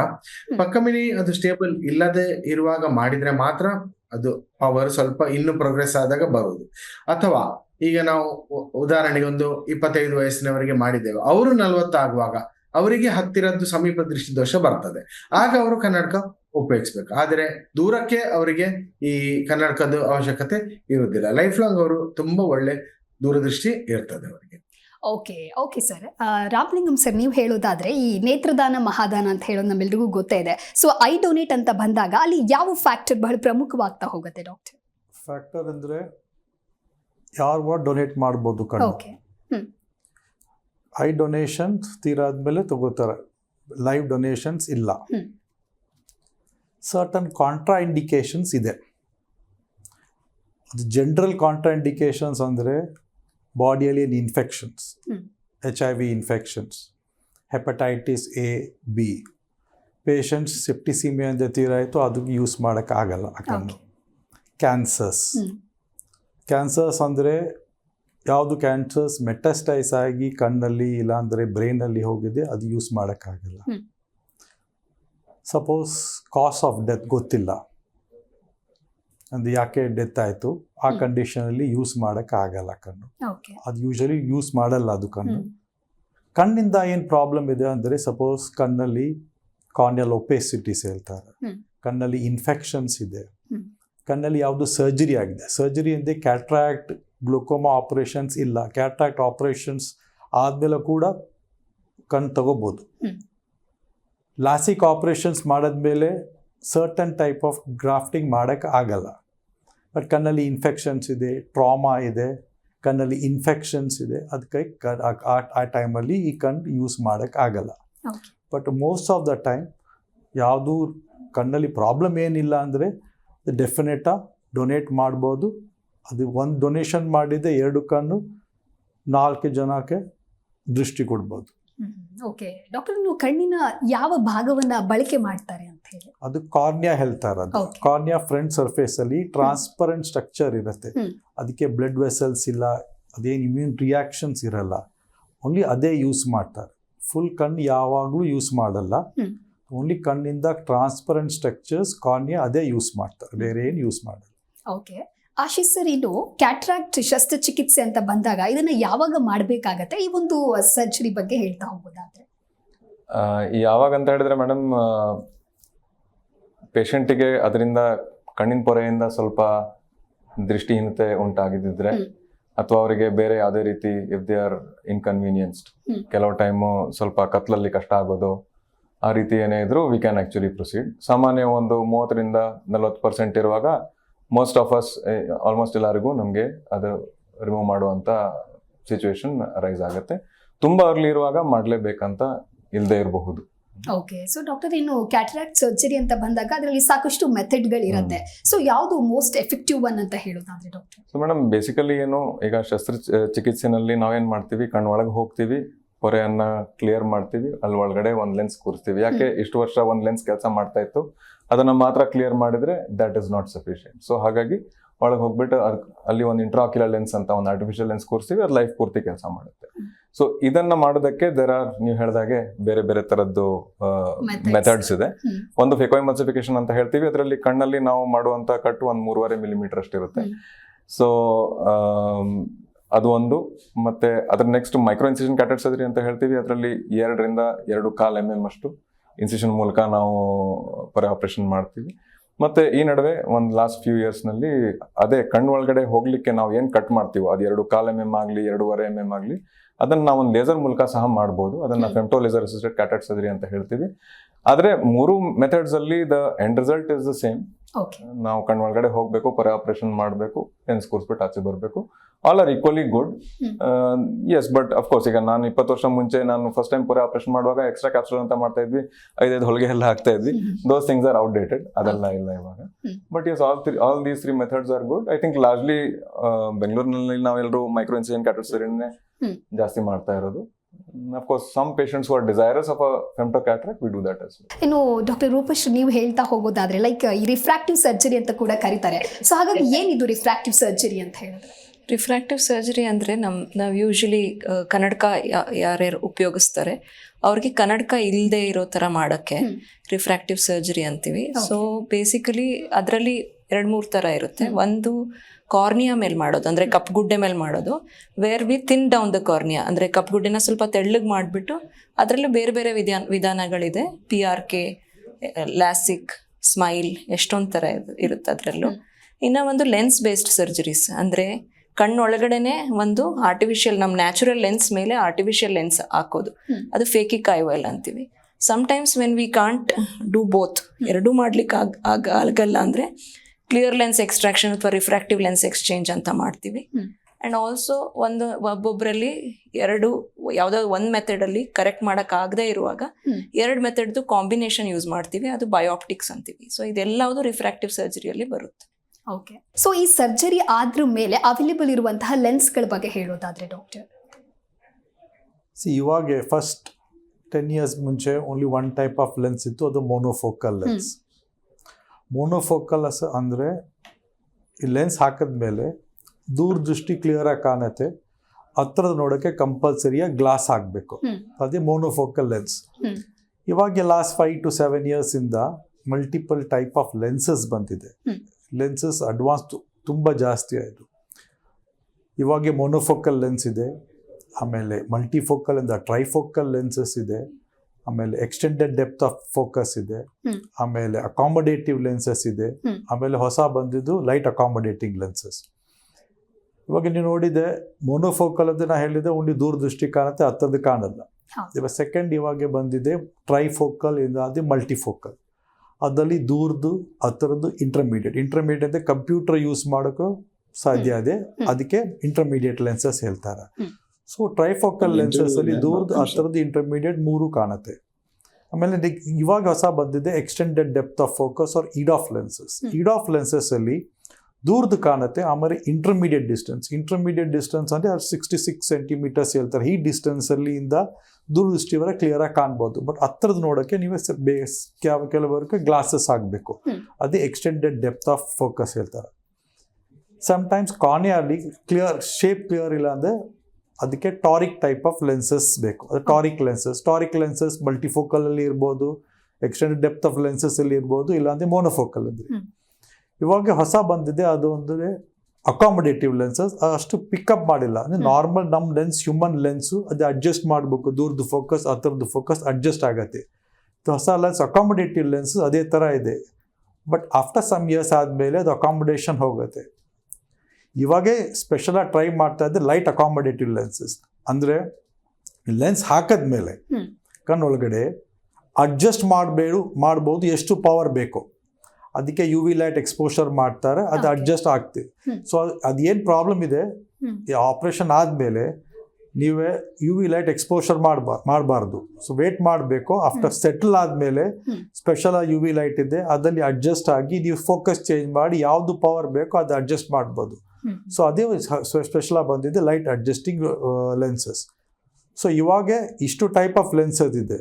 ಪಕ್ಕಮಿನಿ ಅದು ಸ್ಟೇಬಲ್ ಇಲ್ಲದೆ ಇರುವಾಗ ಮಾಡಿದ್ರೆ ಮಾತ್ರ ಅದು ಪವರ್ ಸ್ವಲ್ಪ ಇನ್ನು ಪ್ರೋಗ್ರೆಸ್ ಆದಾಗ ಬರುವುದು. ಅಥವಾ ಈಗ ನಾವು ಉ- ಉದಾಹರಣೆಗೆ ಒಂದು ಇಪ್ಪತ್ತೈದು ವಯಸ್ಸಿನವರಿಗೆ ಮಾಡಿದ್ದೇವೆ. ಅವರು ನಲವತ್ತಾಗುವಾಗ ಅವರಿಗೆ ಹತ್ತಿರದ್ದು ಸಮೀಪ ದೃಷ್ಟಿ ದೋಷ ಬರ್ತದೆ. ಆಗ ಅವರು ಕನ್ನಡಕ ಉಪಯೋಗಿಸ್ಬೇಕು. ಆದರೆ ದೂರಕ್ಕೆ ಅವರಿಗೆ ಈ ಕನ್ನಡಕದ ಅವಶ್ಯಕತೆ ಇರುವುದಿಲ್ಲ. ಲೈಫ್ ಲಾಂಗ್ ಅವರು ತುಂಬಾ ಒಳ್ಳೆ ದೂರದೃಷ್ಟಿ ಇರ್ತದೆ ಅವರಿಗೆ. Okay okay sir. Ramalingam sir ನೀವು ಹೇಳೋದಾದ್ರೆ ಈ ನೇತ್ರದಾನ ಮಹಾದಾನ ಅಂತ ಹೇಳೋದು ನಮ್ಮೆಲ್ರಿಗೂ ಗೊತ್ತೇ ಇದೆ. ಸೊ ಐ ಡೊನೇಟ್ ಅಂತ ಬಂದಾಗ ಅಲ್ಲಿ ಯಾವ ಫ್ಯಾಕ್ಟರ್ ಬಹಳ ಪ್ರಮುಖವಾಗ್ತಾ ಹೋಗುತ್ತೆ ಡಾಕ್ಟರ್ ಫ್ಯಾಕ್ಟರ್ ಅಂದರೆ ಯಾರು ಡೊನೇಟ್ ಮಾಡ್ಬೋದು ಕಣ್ಣು. ಓಕೆ ಐ ಡೊನೇಷನ್ಸ್ ತೀರಾದ್ಮೇಲೆ ತಗೋತಾರೆ. ಲೈವ್ ಡೊನೇಷನ್ಸ್ ಇಲ್ಲ. ಸರ್ಟನ್ ಕಾಂಟ್ರಾ ಇಂಡಿಕೇಶನ್ಸ್ ಇದೆ. ಅದು ಜನರಲ್ ಕಾಂಟ್ರಾ ಇಂಡಿಕೇಶನ್ಸ್ ಅಂದರೆ ಬಾಡಿಯಲ್ಲಿ ಏನು infections. H I V infections hepatitis A B patients septicaemia ಅಂತ ತೀರಾಯಿತು ಅದಕ್ಕೆ ಯೂಸ್ ಮಾಡೋಕ್ಕಾಗಲ್ಲ ಆ ಕಣ್ಣು. ಕ್ಯಾನ್ಸರ್ಸ್. ಕ್ಯಾನ್ಸರ್ಸ್ ಅಂದರೆ ಯಾವುದು ಕ್ಯಾನ್ಸರ್ಸ್ ಮೆಟಸ್ಟೈಸ್ ಆಗಿ ಕಣ್ಣಲ್ಲಿ ಇಲ್ಲಾಂದರೆ ಬ್ರೈನಲ್ಲಿ ಹೋಗಿದೆ ಅದು ಯೂಸ್ ಮಾಡೋಕ್ಕಾಗಲ್ಲ. ಸಪೋಸ್ ಕಾಸ್ ಆಫ್ ಡೆತ್ ಗೊತ್ತಿಲ್ಲ. ಅಂದ್ರೆ ಯಾಕೆ ಡೆತ್ ಆಯಿತು? ಆ. ಕಂಡೀಷನಲ್ಲಿ ಯೂಸ್ ಮಾಡೋಕ್ಕಾಗಲ್ಲ ಕಣ್ಣು. ಅದು ಯೂಶಲಿ ಯೂಸ್ ಮಾಡಲ್ಲ ಅದು ಕಣ್ಣು. ಕಣ್ಣಿಂದ ಏನು ಪ್ರಾಬ್ಲಮ್ ಇದೆ ಅಂದರೆ ಸಪೋಸ್ ಕಣ್ಣಲ್ಲಿ ಕಾರ್ನಿಯಲ್ ಒಪೇಸಿಟೀಸ್ ಹೇಳ್ತಾರೆ. ಕಣ್ಣಲ್ಲಿ ಇನ್ಫೆಕ್ಷನ್ಸ್ ಇದೆ. ಕಣ್ಣಲ್ಲಿ ಯಾವುದು ಸರ್ಜರಿ ಆಗಿದೆ. ಸರ್ಜರಿ ಅಂದರೆ ಕ್ಯಾಟ್ರಾಕ್ಟ್ ಗ್ಲುಕೋಮಾ ಆಪರೇಷನ್ಸ್ ಇಲ್ಲ. ಕ್ಯಾಟ್ರಾಕ್ಟ್ ಆಪರೇಷನ್ಸ್ ಆದಮೇಲೆ ಕೂಡ ಕಣ್ಣು ತಗೋಬೋದು. ಲಾಸಿಕ್ ಆಪರೇಷನ್ಸ್ ಮಾಡಿದ್ಮೇಲೆ ಸರ್ಟನ್ ಟೈಪ್ ಆಫ್ ಗ್ರಾಫ್ಟಿಂಗ್ ಮಾಡೋಕ್ಕೆ ಆಗಲ್ಲ. ಬಟ್ ಕಣ್ಣಲ್ಲಿ ಇನ್ಫೆಕ್ಷನ್ಸ್ ಇದೆ ಟ್ರಾಮಾ ಇದೆ ಕಣ್ಣಲ್ಲಿ ಇನ್ಫೆಕ್ಷನ್ಸ್ ಇದೆ. ಅದಕ್ಕೆ ಕ ಆ- ಟೈಮಲ್ಲಿ ಈ ಕಣ್ಣು ಯೂಸ್ ಮಾಡೋಕ್ಕೆ ಆಗಲ್ಲ. But most of the time ಯಾವುದು ಕಣ್ಣಲ್ಲಿ ಪ್ರಾಬ್ಲಮ್ ಏನಿಲ್ಲ ಅಂದರೆ ಡೆಫಿನೆಟಾಗಿ ಡೊನೇಟ್ ಮಾಡ್ಬೋದು. ಅದು ಒಂದು ಡೊನೇಷನ್ ಮಾಡಿದ್ದೆ ಎರಡು ಕಣ್ಣು ನಾಲ್ಕು ಜನಕ್ಕೆ ದೃಷ್ಟಿ ಕೊಡ್ಬೋದು. ಓಕೆ ಡಾಕ್ಟರ್ ನೀವು ಕಣ್ಣಿನ ಯಾವ ಭಾಗವನ್ನ ಬಳಕೆ ಮಾಡ್ತಾರೆ ಅಂತ ಹೇಳಿ? ಅದು ಕಾರ್ನಿಯಾ ಹೇಳ್ತಾರೆ ಅದು. ಕಾರ್ನಿಯಾ ಫ್ರಂಟ್ ಸರ್ಫೇಸ್ ಅಲ್ಲಿ ಟ್ರಾನ್ಸ್ಪರೆಂಟ್ ಸ್ಟ್ರಕ್ಚರ್ ಇರುತ್ತೆ. ಅದಕ್ಕೆ ಬ್ಲಡ್ ವೆಸಲ್ಸ್ ಇಲ್ಲ ಅದೇನು ಇಮ್ಯೂನ್ ರಿಯಾಕ್ಷನ್ಸ್ ಇರಲ್ಲ. ಓನ್ಲಿ ಅದೇ ಯೂಸ್ ಮಾಡ್ತಾರೆ. ಫುಲ್ ಕಣ್ಣು ಯಾವಾಗಲೂ ಯೂಸ್ ಮಾಡಲ್ಲ. ಓನ್ಲಿ ಕಣ್ಣಿಂದ ಟ್ರಾನ್ಸ್ಪರೆಂಟ್ ಸ್ಟ್ರಕ್ಚರ್ಸ್ ಕಾರ್ನಿಯಾ ಅದೇ ಯೂಸ್ ಮಾಡ್ತಾರೆ ಬೇರೆ ಏನು ಯೂಸ್ ಮಾಡಲ್ಲ. ಓಕೆ. ಆಶೀಸ್ ಸರ್ ಇದು ಕ್ಯಾಟ್ರಾಕ್ಟ್ ಶಸ್ತ್ರಚಿಕಿತ್ಸೆ ಅಂತ ಬಂದಾಗ ಇದನ್ನ ಯಾವಾಗ ಮಾಡಬೇಕಾಗತ್ತೆ? ಈ ಒಂದು ಸರ್ಜರಿ ಬಗ್ಗೆ ಹೇಳ್ತಾ ಹೋಗೋದಾದ್ರೆ. ಆ, ಈ ಯಾವಾಗ ಅಂತ ಹೇಳಿದ್ರೆ ಮೇಡಮ್ ಪೇಷಂಟಿಗೆ ಅದರಿಂದ ಕಣ್ಣಿನ ಪೊರೆಯಿಂದ ಸ್ವಲ್ಪ ದೃಷ್ಟಿಹೀನತೆ ಉಂಟಾಗಿದ್ದಿದ್ರೆ. ಅಥವಾ ಅವರಿಗೆ ಬೇರೆ ಯಾವುದೇ ರೀತಿ ಇಫ್ ದೇ ಆರ್ ಇನ್ಕನ್ವೀನಿಯನ್ಸ್ಡ್. ಕೆಲವು ಟೈಮು ಸ್ವಲ್ಪ ಕತ್ಲಲ್ಲಿ ಕಷ್ಟ ಆಗೋದು ಆ ರೀತಿ ಏನೇ ಇದ್ರು ವಿ ಕ್ಯಾನ್ ಆ್ಯಕ್ಚುಲಿ ಪ್ರೊಸೀಡ್ ಸಾಮಾನ್ಯ ಒಂದು ಮೂವತ್ತರಿಂದ ನಲವತ್ತು ಪರ್ಸೆಂಟ್ ಇರುವಾಗ ಮೋಸ್ಟ್ ಆಫ್ ಅಸ್ ಆಲ್ಮೋಸ್ಟ್ ಎಲ್ಲರಿಗೂ ನಮಗೆ ಅದು ರಿಮೂವ್ ಮಾಡುವಂಥ ಸಿಚುವೇಶನ್ ರೈಸ್ ಆಗುತ್ತೆ. ತುಂಬ ಅರ್ಲಿ ಇರುವಾಗ ಮಾಡಲೇಬೇಕಂತ ಇಲ್ಲದೆ ಇರಬಹುದು. ಓಕೆ ಸೊ ಡಾಕ್ಟರ್ ಇನ್ನು ಕ್ಯಾಟ್ರಾಕ್ಟ್ ಸರ್ಜರಿ ಅಂತ ಬಂದಾಗ ಅದರಲ್ಲಿ ಸಾಕಷ್ಟು ಮೆಥಡ್ಗಳು ಇರುತ್ತೆ ಸೊ ಯಾವುದು ಮೋಸ್ಟ್ ಎಫೆಕ್ಟಿವ್ ಒನ್ ಅಂತ ಹೇಳೋದಾದ್ರೆ ಡಾಕ್ಟರ್ ಸೊ ಮೇಡಮ್ ಬೇಸಿಕಲಿ ಏನು ಈಗ ಶಸ್ತ್ರ ಚಿಕಿತ್ಸೆಯಲ್ಲಿ ಚಿಕಿತ್ಸೆನಲ್ಲಿ ನಾವೇನು ಮಾಡ್ತೀವಿ? ಕಣ್ಣೊಳಗೆ ಹೋಗ್ತೀವಿ. ಪೊರೆಯನ್ನ ಕ್ಲಿಯರ್ ಮಾಡ್ತೀವಿ ಅಲ್ಲಿ ಒಳಗಡೆ ಒಂದು ಲೆನ್ಸ್ ಕೂರಿಸ್ತೀವಿ. ಯಾಕೆ ಇಷ್ಟು ವರ್ಷ ಒಂದು ಲೆನ್ಸ್ ಕೆಲಸ ಮಾಡ್ತಾ ಇತ್ತು? ಅದನ್ನ ಮಾತ್ರ ಕ್ಲಿಯರ್ ಮಾಡಿದ್ರೆ that is not sufficient so ಹಾಗಾಗಿ ಒಳಗೆ ಹೋಗ್ಬಿಟ್ಟು ಅದ್- ಅಲ್ಲಿ ಒಂದು ಇಂಟ್ರಾಕ್ಯುಲರ್ ಲೆನ್ಸ್ ಅಂತ ಒಂದು ಆರ್ಟಿಫಿಷಿಯಲ್ ಲೆನ್ಸ್ ಕೂರಿಸ್ತೀವಿ ಅದು ಲೈಫ್ ಪೂರ್ತಿ ಕೆಲಸ ಮಾಡುತ್ತೆ. ಸೊ ಇದನ್ನ ಮಾಡೋದಕ್ಕೆ ದೇರ್ ಆರ್ ನೀವು ಹೇಳಿದಾಗೆ ಬೇರೆ ಬೇರೆ ತರದ್ದು ಮೆಥಡ್ಸ್ ಇದೆ. ಒಂದು ಫೆಕೋಯಿಮಲ್ಸಿಫಿಕೇಶನ್ ಅಂತ ಹೇಳ್ತೀವಿ ಅದರಲ್ಲಿ ಕಣ್ಣಲ್ಲಿ ನಾವು ಮಾಡುವಂತ ಕಟ್ ಒಂದು ಮೂರುವರೆ ಮಿಲಿಮೀಟರ್ ಅಷ್ಟಿರುತ್ತೆ. ಸೊ ಅದು ಒಂದು. ಮತ್ತೆ ಅದ್ರ ನೆಕ್ಸ್ಟ್ ಮೈಕ್ರೋ ಇನ್ಸಿಷನ್ ಕ್ಯಾಟೆಟ್ ಸರ್ಜರಿ ಅಂತ ಹೇಳ್ತೀವಿ. ಅದರಲ್ಲಿ ಎರಡರಿಂದ ಎರಡು ಕಾಲ್ ಎಂ ಎಂ ಅಷ್ಟು ಇನ್ಸಿಷನ್ ಮೂಲಕ ನಾವು ಪರ ಆಪರೇಷನ್ ಮಾಡ್ತೀವಿ. ಮತ್ತೆ ಈ ನಡುವೆ ಒಂದು ಲಾಸ್ಟ್ ಫ್ಯೂ ಇಯರ್ಸ್ನಲ್ಲಿ ಅದೇ ಕಣ್ಣು ಒಳಗಡೆ ಹೋಗ್ಲಿಕ್ಕೆ ನಾವು ಏನು ಕಟ್ ಮಾಡ್ತೀವೋ ಅದು ಎರಡು ಕಾಲ್ ಎಂ ಎಂ ಆಗಲಿ ಎರಡೂವರೆ ಎಂ ಎಂ ಆಗಲಿ ಅದನ್ನ ನಾವು ಒಂದು ಲೇಸರ್ ಮೂಲಕ ಸಹ ಮಾಡ್ಬೋದು. ಅದನ್ನ. ಫೆಮ್ಟೋ ಲೇಸರ್ ಅಸಿಸ್ಟೆಡ್ ಕ್ಯಾಟೆಟ್ ಸರ್ಜರಿ ಅಂತ ಹೇಳ್ತೀವಿ. ಆದ್ರೆ ಮೂರು ಮೆಥಡ್ಸ್ ಅಲ್ಲಿ the end result is the same ನಾವು ಕಣ್ಣು ಒಳಗಡೆ ಹೋಗಬೇಕು ಪರಿ ಆಪರೇಷನ್ ಮಾಡಬೇಕು ಲೆನ್ಸ್ ಕೂರಿಸ್ಬಿಟ್ಟು ಆಚೆ ಬರಬೇಕು. All are equally good. Yes but of course ಈಗ ನಾನು ಇಪ್ಪತ್ತು ವರ್ಷ ಮುಂಚೆ ನಾನು ಫಸ್ಟ್ ಟೈಮ್ ಪೂರ ಆಪರೇಷನ್ ಮಾಡುವಾಗ ಎಕ್ಸ್ಟ್ರಾ ಕ್ಯಾಪ್ಸುಲ್ ಅಂತ ಮಾಡ್ತಾ ಇದ್ವಿ. ಐದೈದು ಹೊಲಿಗೆ ಎಲ್ಲ ಹಾಕ್ತಾ ಇದ್ವಿ. ದೋಸ್ ಥಿಂಗ್ಸ್ ಆರ್ ಔಟ್ಡೇಟೆಡ್ ಅದೆಲ್ಲ ಇಲ್ಲ ಇವಾಗ. But yes all three all these three methods are good I think largely ಬೆಂಗಳೂರಿನಲ್ಲಿ ನಾವೆಲ್ಲರೂ ಮೈಕ್ರೋ ಇನ್ಸಿಡೆಂಟ್ ಕ್ಯಾಟರ್ಸರಿನೇ. ಜಾಸ್ತಿ ಮಾಡ್ತಾ ಇರೋದು. Of course some patients are desirous of femto we do that as ಇನ್ನು ಡಾಕ್ಟರ್ ರೂಪೇಶ್ ನೀವು ಹೇಳ್ತಾ ಹೋಗೋದಾದ್ರೆ ಲೈಕ್ ರಿಫ್ರಾಕ್ಟಿವ್ ಸರ್ಜರಿ ಅಂತ ಕೂಡ ಕರೀತಾರೆ. ಸೊ ಹಾಗಾಗಿ ಏನಿದು ರಿಫ್ರಾಕ್ಟಿವ್ ಸರ್ಜರಿ ಅಂತ ಹೇಳಿದ್ರೆ? ರಿಫ್ರಾಕ್ಟಿವ್ ಸರ್ಜರಿ ಅಂದರೆ ನಮ್ಮ ನಾವು ಯೂಶಲಿ ಕನ್ನಡಕ ಯಾರ್ಯಾರು ಉಪಯೋಗಿಸ್ತಾರೆ ಅವ್ರಿಗೆ ಕನ್ನಡಕ ಇಲ್ಲದೆ ಇರೋ ಥರ ಮಾಡೋಕ್ಕೆ. ರಿಫ್ರಾಕ್ಟಿವ್ ಸರ್ಜರಿ ಅಂತೀವಿ. ಸೊ ಬೇಸಿಕಲಿ ಅದರಲ್ಲಿ ಎರಡು ಮೂರು ಥರ ಇರುತ್ತೆ. ಒಂದು ಕಾರ್ನಿಯಾ ಮೇಲೆ ಮಾಡೋದು ಅಂದರೆ ಕಪ್ಗುಡ್ಡೆ ಮೇಲೆ ಮಾಡೋದು where we thin down the cornea ಅಂದರೆ ಕಪ್ಗುಡ್ಡೆನ ಸ್ವಲ್ಪ ತೆಳ್ಳಗೆ ಮಾಡಿಬಿಟ್ಟು ಅದರಲ್ಲೂ ಬೇರೆ ಬೇರೆ ವಿಧಾನ ವಿಧಾನಗಳಿದೆ. P R K LASIK SMILE ಎಷ್ಟೊಂದು ಥರ ಇರ್- ಇರುತ್ತೆ ಅದರಲ್ಲೂ. ಇನ್ನು ಒಂದು ಲೆನ್ಸ್ ಬೇಸ್ಡ್ ಸರ್ಜರೀಸ್ ಅಂದರೆ ಕಣ್ಣೊಳಗಡೆನೆ ಒಂದು ಆರ್ಟಿಫಿಷಿಯಲ್ ನಮ್ಮ ನ್ಯಾಚುರಲ್ ಲೆನ್ಸ್ ಮೇಲೆ ಆರ್ಟಿಫಿಷಿಯಲ್ ಲೆನ್ಸ್ ಹಾಕೋದು. ಅದು ಫೇಕಿಕ್ ಐವಲ್ ಅಂತೀವಿ. Sometimes when we can't do both ಎರಡೂ ಮಾಡ್ಲಿಕ್ಕೆ ಆಗ ಆಗ ಆಗಲ್ಲ ಅಂದರೆ ಕ್ಲಿಯರ್ ಲೆನ್ಸ್ ಎಕ್ಸ್ಟ್ರಾಕ್ಷನ್ ಅಥವಾ ರಿಫ್ರಾಕ್ಟಿವ್ ಲೆನ್ಸ್ ಎಕ್ಸ್ಚೇಂಜ್ ಅಂತ ಮಾಡ್ತೀವಿ. ಆ್ಯಂಡ್ ಆಲ್ಸೋ ಒಂದು ಒಬ್ಬೊಬ್ಬರಲ್ಲಿ ಎರಡು ಯಾವುದೋ ಒಂದು ಮೆಥಡಲ್ಲಿ ಕರೆಕ್ಟ್ ಮಾಡೋಕ್ಕಾಗದೇ ಇರುವಾಗ. ಎರಡು ಮೆಥಡ್ದು ಕಾಂಬಿನೇಷನ್ ಯೂಸ್ ಮಾಡ್ತೀವಿ. ಅದು ಬಯೋಪ್ಟಿಕ್ಸ್ ಅಂತೀವಿ. ಸೊ ಇದೆಲ್ಲವುದು ರಿಫ್ರಾಕ್ಟಿವ್ ಸರ್ಜರಿಯಲ್ಲಿ ಬರುತ್ತೆ. ಓಕೆ ಸೊ ಈ ಸರ್ಜರಿ ಆದ್ರ ಮೇಲೆ ಅವೈಲೇಬಲ್ ಇರುವಂತಹ ಲೆನ್ಸ್ಗಳ ಬಗ್ಗೆ ಹೇಳೋದಾದ್ರೆ ಡಾಕ್ಟರ್ ಸಿ ಇವಾಗ ಫಸ್ಟ್ ಟೆನ್ ಇಯರ್ಸ್ ಮುಂಚೆ only one type of lens ಇತ್ತು ಅದು ಮೋನೋಫೋಕಲ್ ಲೆನ್ಸ್ ಮೋನೋಫೋಕಲ್ ಅಂದರೆ ಈ ಲೆನ್ಸ್ ಹಾಕಿದ ಮೇಲೆ ದೂರದೃಷ್ಟಿ ಕ್ಲಿಯರಾಗಿ ಕಾಣುತ್ತೆ ಹತ್ರದ ನೋಡೋಕ್ಕೆ ಕಂಪಲ್ಸರಿಯಾಗಿ ಗ್ಲಾಸ್ ಆಗಬೇಕು ಅದೇ ಮೋನೋಫೋಕಲ್ ಲೆನ್ಸ್ ಇವಾಗ ಲಾಸ್ಟ್ ಫೈವ್ ಟು ಸೆವೆನ್ ಇಯರ್ಸಿಂದ ಮಲ್ಟಿಪಲ್ ಟೈಪ್ ಆಫ್ ಲೆನ್ಸಸ್ ಬಂದಿದೆ. ಲೆನ್ಸಸ್ ಅಡ್ವಾನ್ಸ್ ತುಂಬ ಜಾಸ್ತಿ ಆಯಿತು. ಇವಾಗ ಮೊನೋಫೋಕಲ್ ಲೆನ್ಸ್ ಇದೆ ಆಮೇಲೆ ಮಲ್ಟಿಫೋಕಲ್ ಇಂದ ಟ್ರೈಫೋಕಲ್ ಲೆನ್ಸಸ್ ಇದೆ ಆಮೇಲೆ ಎಕ್ಸ್ಟೆಂಡೆಡ್ ಡೆಪ್ತ್ ಆಫ್ ಫೋಕಸ್ ಇದೆ ಆಮೇಲೆ ಅಕಾಮಡೇಟಿವ್ ಲೆನ್ಸಸ್ ಇದೆ ಆಮೇಲೆ ಹೊಸ ಬಂದಿದ್ದು ಲೈಟ್ ಅಕಾಮಡೇಟಿಂಗ್ ಲೆನ್ಸಸ್ ಇವಾಗ ನೀವು ನೋಡಿದೆ ಮೊನೋಫೋಕಲ್ ಅಂತ ನಾ ಹೇಳಿದೆ ಒಂದು ದೂರದೃಷ್ಟಿ ಕಾಣುತ್ತೆ ಹತ್ತದ್ದು ಕಾಣಲ್ಲ. ಇವಾಗ ಸೆಕೆಂಡ್ ಇವಾಗ ಬಂದಿದೆ ಟ್ರೈಫೋಕಲ್ ಇಂದ ಅದು ಮಲ್ಟಿಫೋಕಲ್ ಅದರಲ್ಲಿ ದೂರದ್ದು ಹತ್ತಿರದ್ದು ಇಂಟರ್ಮೀಡಿಯೇಟ್ ಇಂಟರ್ಮೀಡಿಯೇಟ್ ಅಂದರೆ ಕಂಪ್ಯೂಟರ್ ಯೂಸ್ ಮಾಡೋಕ್ಕೂ ಸಾಧ್ಯ ಇದೆ. ಅದಕ್ಕೆ ಇಂಟರ್ಮೀಡಿಯೇಟ್ ಲೆನ್ಸಸ್ ಹೇಳ್ತಾರೆ. ಸೊ ಟ್ರೈಫೋಕಲ್ ಲೆನ್ಸಸ್ ಅಲ್ಲಿ ದೂರದ ಮಾತ್ರ ಹತ್ತಿರದ್ದು ಇಂಟರ್ಮೀಡಿಯೇಟ್ ಮೂರು ಕಾಣುತ್ತೆ. ಆಮೇಲೆ ಇವಾಗ ಹೊಸ ಬಂದಿದೆ extended depth of focus or EDOF lenses ED EDOF lenses ಅಲ್ಲಿ ದೂರದ್ದು ಕಾಣುತ್ತೆ ಆಮೇಲೆ ಇಂಟರ್ಮೀಡಿಯೇಟ್ ಡಿಸ್ಟೆನ್ಸ್ ಇಂಟರ್ಮೀಡಿಯೇಟ್ ಡಿಸ್ಟೆನ್ಸ್ ಅಂದರೆ ಸಿಕ್ಸ್ಟಿ ಸಿಕ್ಸ್ ಸೆಂಟಿಮೀಟರ್ಸ್ ಹೇಳ್ತಾರೆ. ಈ ಡಿಸ್ಟೆನ್ಸ್ ದೂರದೃಷ್ಟಿವರೆಗೆ ಕ್ಲಿಯರ್ ಆಗಿ ಕಾಣ್ಬೋದು. ಬಟ್ ಹತ್ರದ ನೋಡೋಕ್ಕೆ ನೀವೇ ಕೆಲವರಿಗೆ ಗ್ಲಾಸಸ್ ಆಗಬೇಕು. ಅದೇ ಎಕ್ಸ್ಟೆಂಡೆಡ್ ಡೆಪ್ತ್ ಆಫ್ ಫೋಕಸ್ ಹೇಳ್ತಾರೆ. ಸಮ್ಟೈಮ್ಸ್ ಕಾರ್ನಿಯಲ್ಲಿ ಕ್ಲಿಯರ್ ಶೇಪ್ ಕ್ಲಿಯರ್ ಇಲ್ಲ ಅಂದರೆ ಅದಕ್ಕೆ ಟಾರಿಕ್ ಟೈಪ್ ಆಫ್ ಲೆನ್ಸಸ್ ಬೇಕು. ಅದು toric lenses toric lenses multifocal ಅಲ್ಲಿ ಇರ್ಬೋದು ಎಕ್ಸ್ಟೆಂಡೆಡ್ ಡೆಪ್ತ್ ಆಫ್ ಲೆನ್ಸಸ್ ಅಲ್ಲಿ ಇರ್ಬೋದು ಇಲ್ಲಾಂದ್ರೆ ಮೋನೋಫೋಕಲ್ ಅಂದರೆ. ಇವಾಗ ಹೊಸ ಬಂದಿದೆ ಅದು ಅಂದರೆ ಅಕಾಮಡೇಟಿವ್ ಲೆನ್ಸಸ್ ಅಷ್ಟು ಪಿಕಪ್ ಮಾಡಿಲ್ಲ. ಅಂದರೆ. ನಾರ್ಮಲ್ ನಮ್ಮ ಲೆನ್ಸ್ ಹ್ಯೂಮನ್ ಲೆನ್ಸು ಅದೇ ಅಡ್ಜಸ್ಟ್ ಮಾಡಬೇಕು. ದೂರದ್ದು ಫೋಕಸ್ ಹತ್ರದ್ದು ಫೋಕಸ್ ಅಡ್ಜಸ್ಟ್ ಆಗತ್ತೆ. ಹೊಸ ಲೆನ್ಸ್ ಅಕಾಮಡೇಟಿವ್ ಲೆನ್ಸ್ ಅದೇ ಥರ ಇದೆ. ಬಟ್ ಆಫ್ಟರ್ ಸಮ್ ಇಯರ್ಸ್ ಆದಮೇಲೆ ಅದು ಅಕಾಮಡೇಷನ್ ಹೋಗುತ್ತೆ. ಇವಾಗೇ ಸ್ಪೆಷಲಾಗಿ ಟ್ರೈ ಮಾಡ್ತಾ ಇದ್ದೆ ಲೈಟ್ ಅಕಾಮಡೇಟಿವ್ ಲೆನ್ಸಸ್ ಅಂದರೆ ಲೆನ್ಸ್ ಹಾಕಿದ್ಮೇಲೆ. ಕಣ್ಣೊಳಗಡೆ ಅಡ್ಜಸ್ಟ್ ಮಾಡಬೇಡು ಮಾಡ್ಬೋದು ಎಷ್ಟು ಪವರ್ ಬೇಕು. ಅದಕ್ಕೆ ಯು ವಿ ಲೈಟ್ ಎಕ್ಸ್ಪೋಷರ್ ಮಾಡ್ತಾರೆ ಅದು. ಅಡ್ಜಸ್ಟ್ ಆಗ್ತಿದೆ ಹ್ಮ್. ಸೊ ಅದೇನು ಪ್ರಾಬ್ಲಮ್ ಇದೆ? ಆಪ್ರೇಷನ್ ಆದಮೇಲೆ ನೀವೇ ಯು ವಿ ಲೈಟ್ ಎಕ್ಸ್ಪೋಷರ್ ಮಾಡಬಾರ್ ಮಾಡಬಾರ್ದು. ಸೊ ವೇಟ್ ಮಾಡಬೇಕು. ಆಫ್ಟರ್ ಸೆಟಲ್ ಆದಮೇಲೆ special special U V light ಇದೆ ಅದರಲ್ಲಿ ಅಡ್ಜಸ್ಟ್ ಆಗಿ ನೀವು ಫೋಕಸ್ ಚೇಂಜ್ ಮಾಡಿ ಯಾವುದು ಪವರ್ ಬೇಕೋ ಅದು ಅಡ್ಜಸ್ಟ್ ಮಾಡ್ಬೋದು. ಸೊ ಅದೇ ಸ್ಪೆಷಲಾಗಿ ಬಂದಿದೆ ಲೈಟ್ ಅಡ್ಜಸ್ಟಿಂಗ್ ಲೆನ್ಸಸ್ ಸೊ ಇವಾಗೆ ಇಷ್ಟು ಟೈಪ್ ಆಫ್ ಲೆನ್ಸಸ್ ಇದೆ.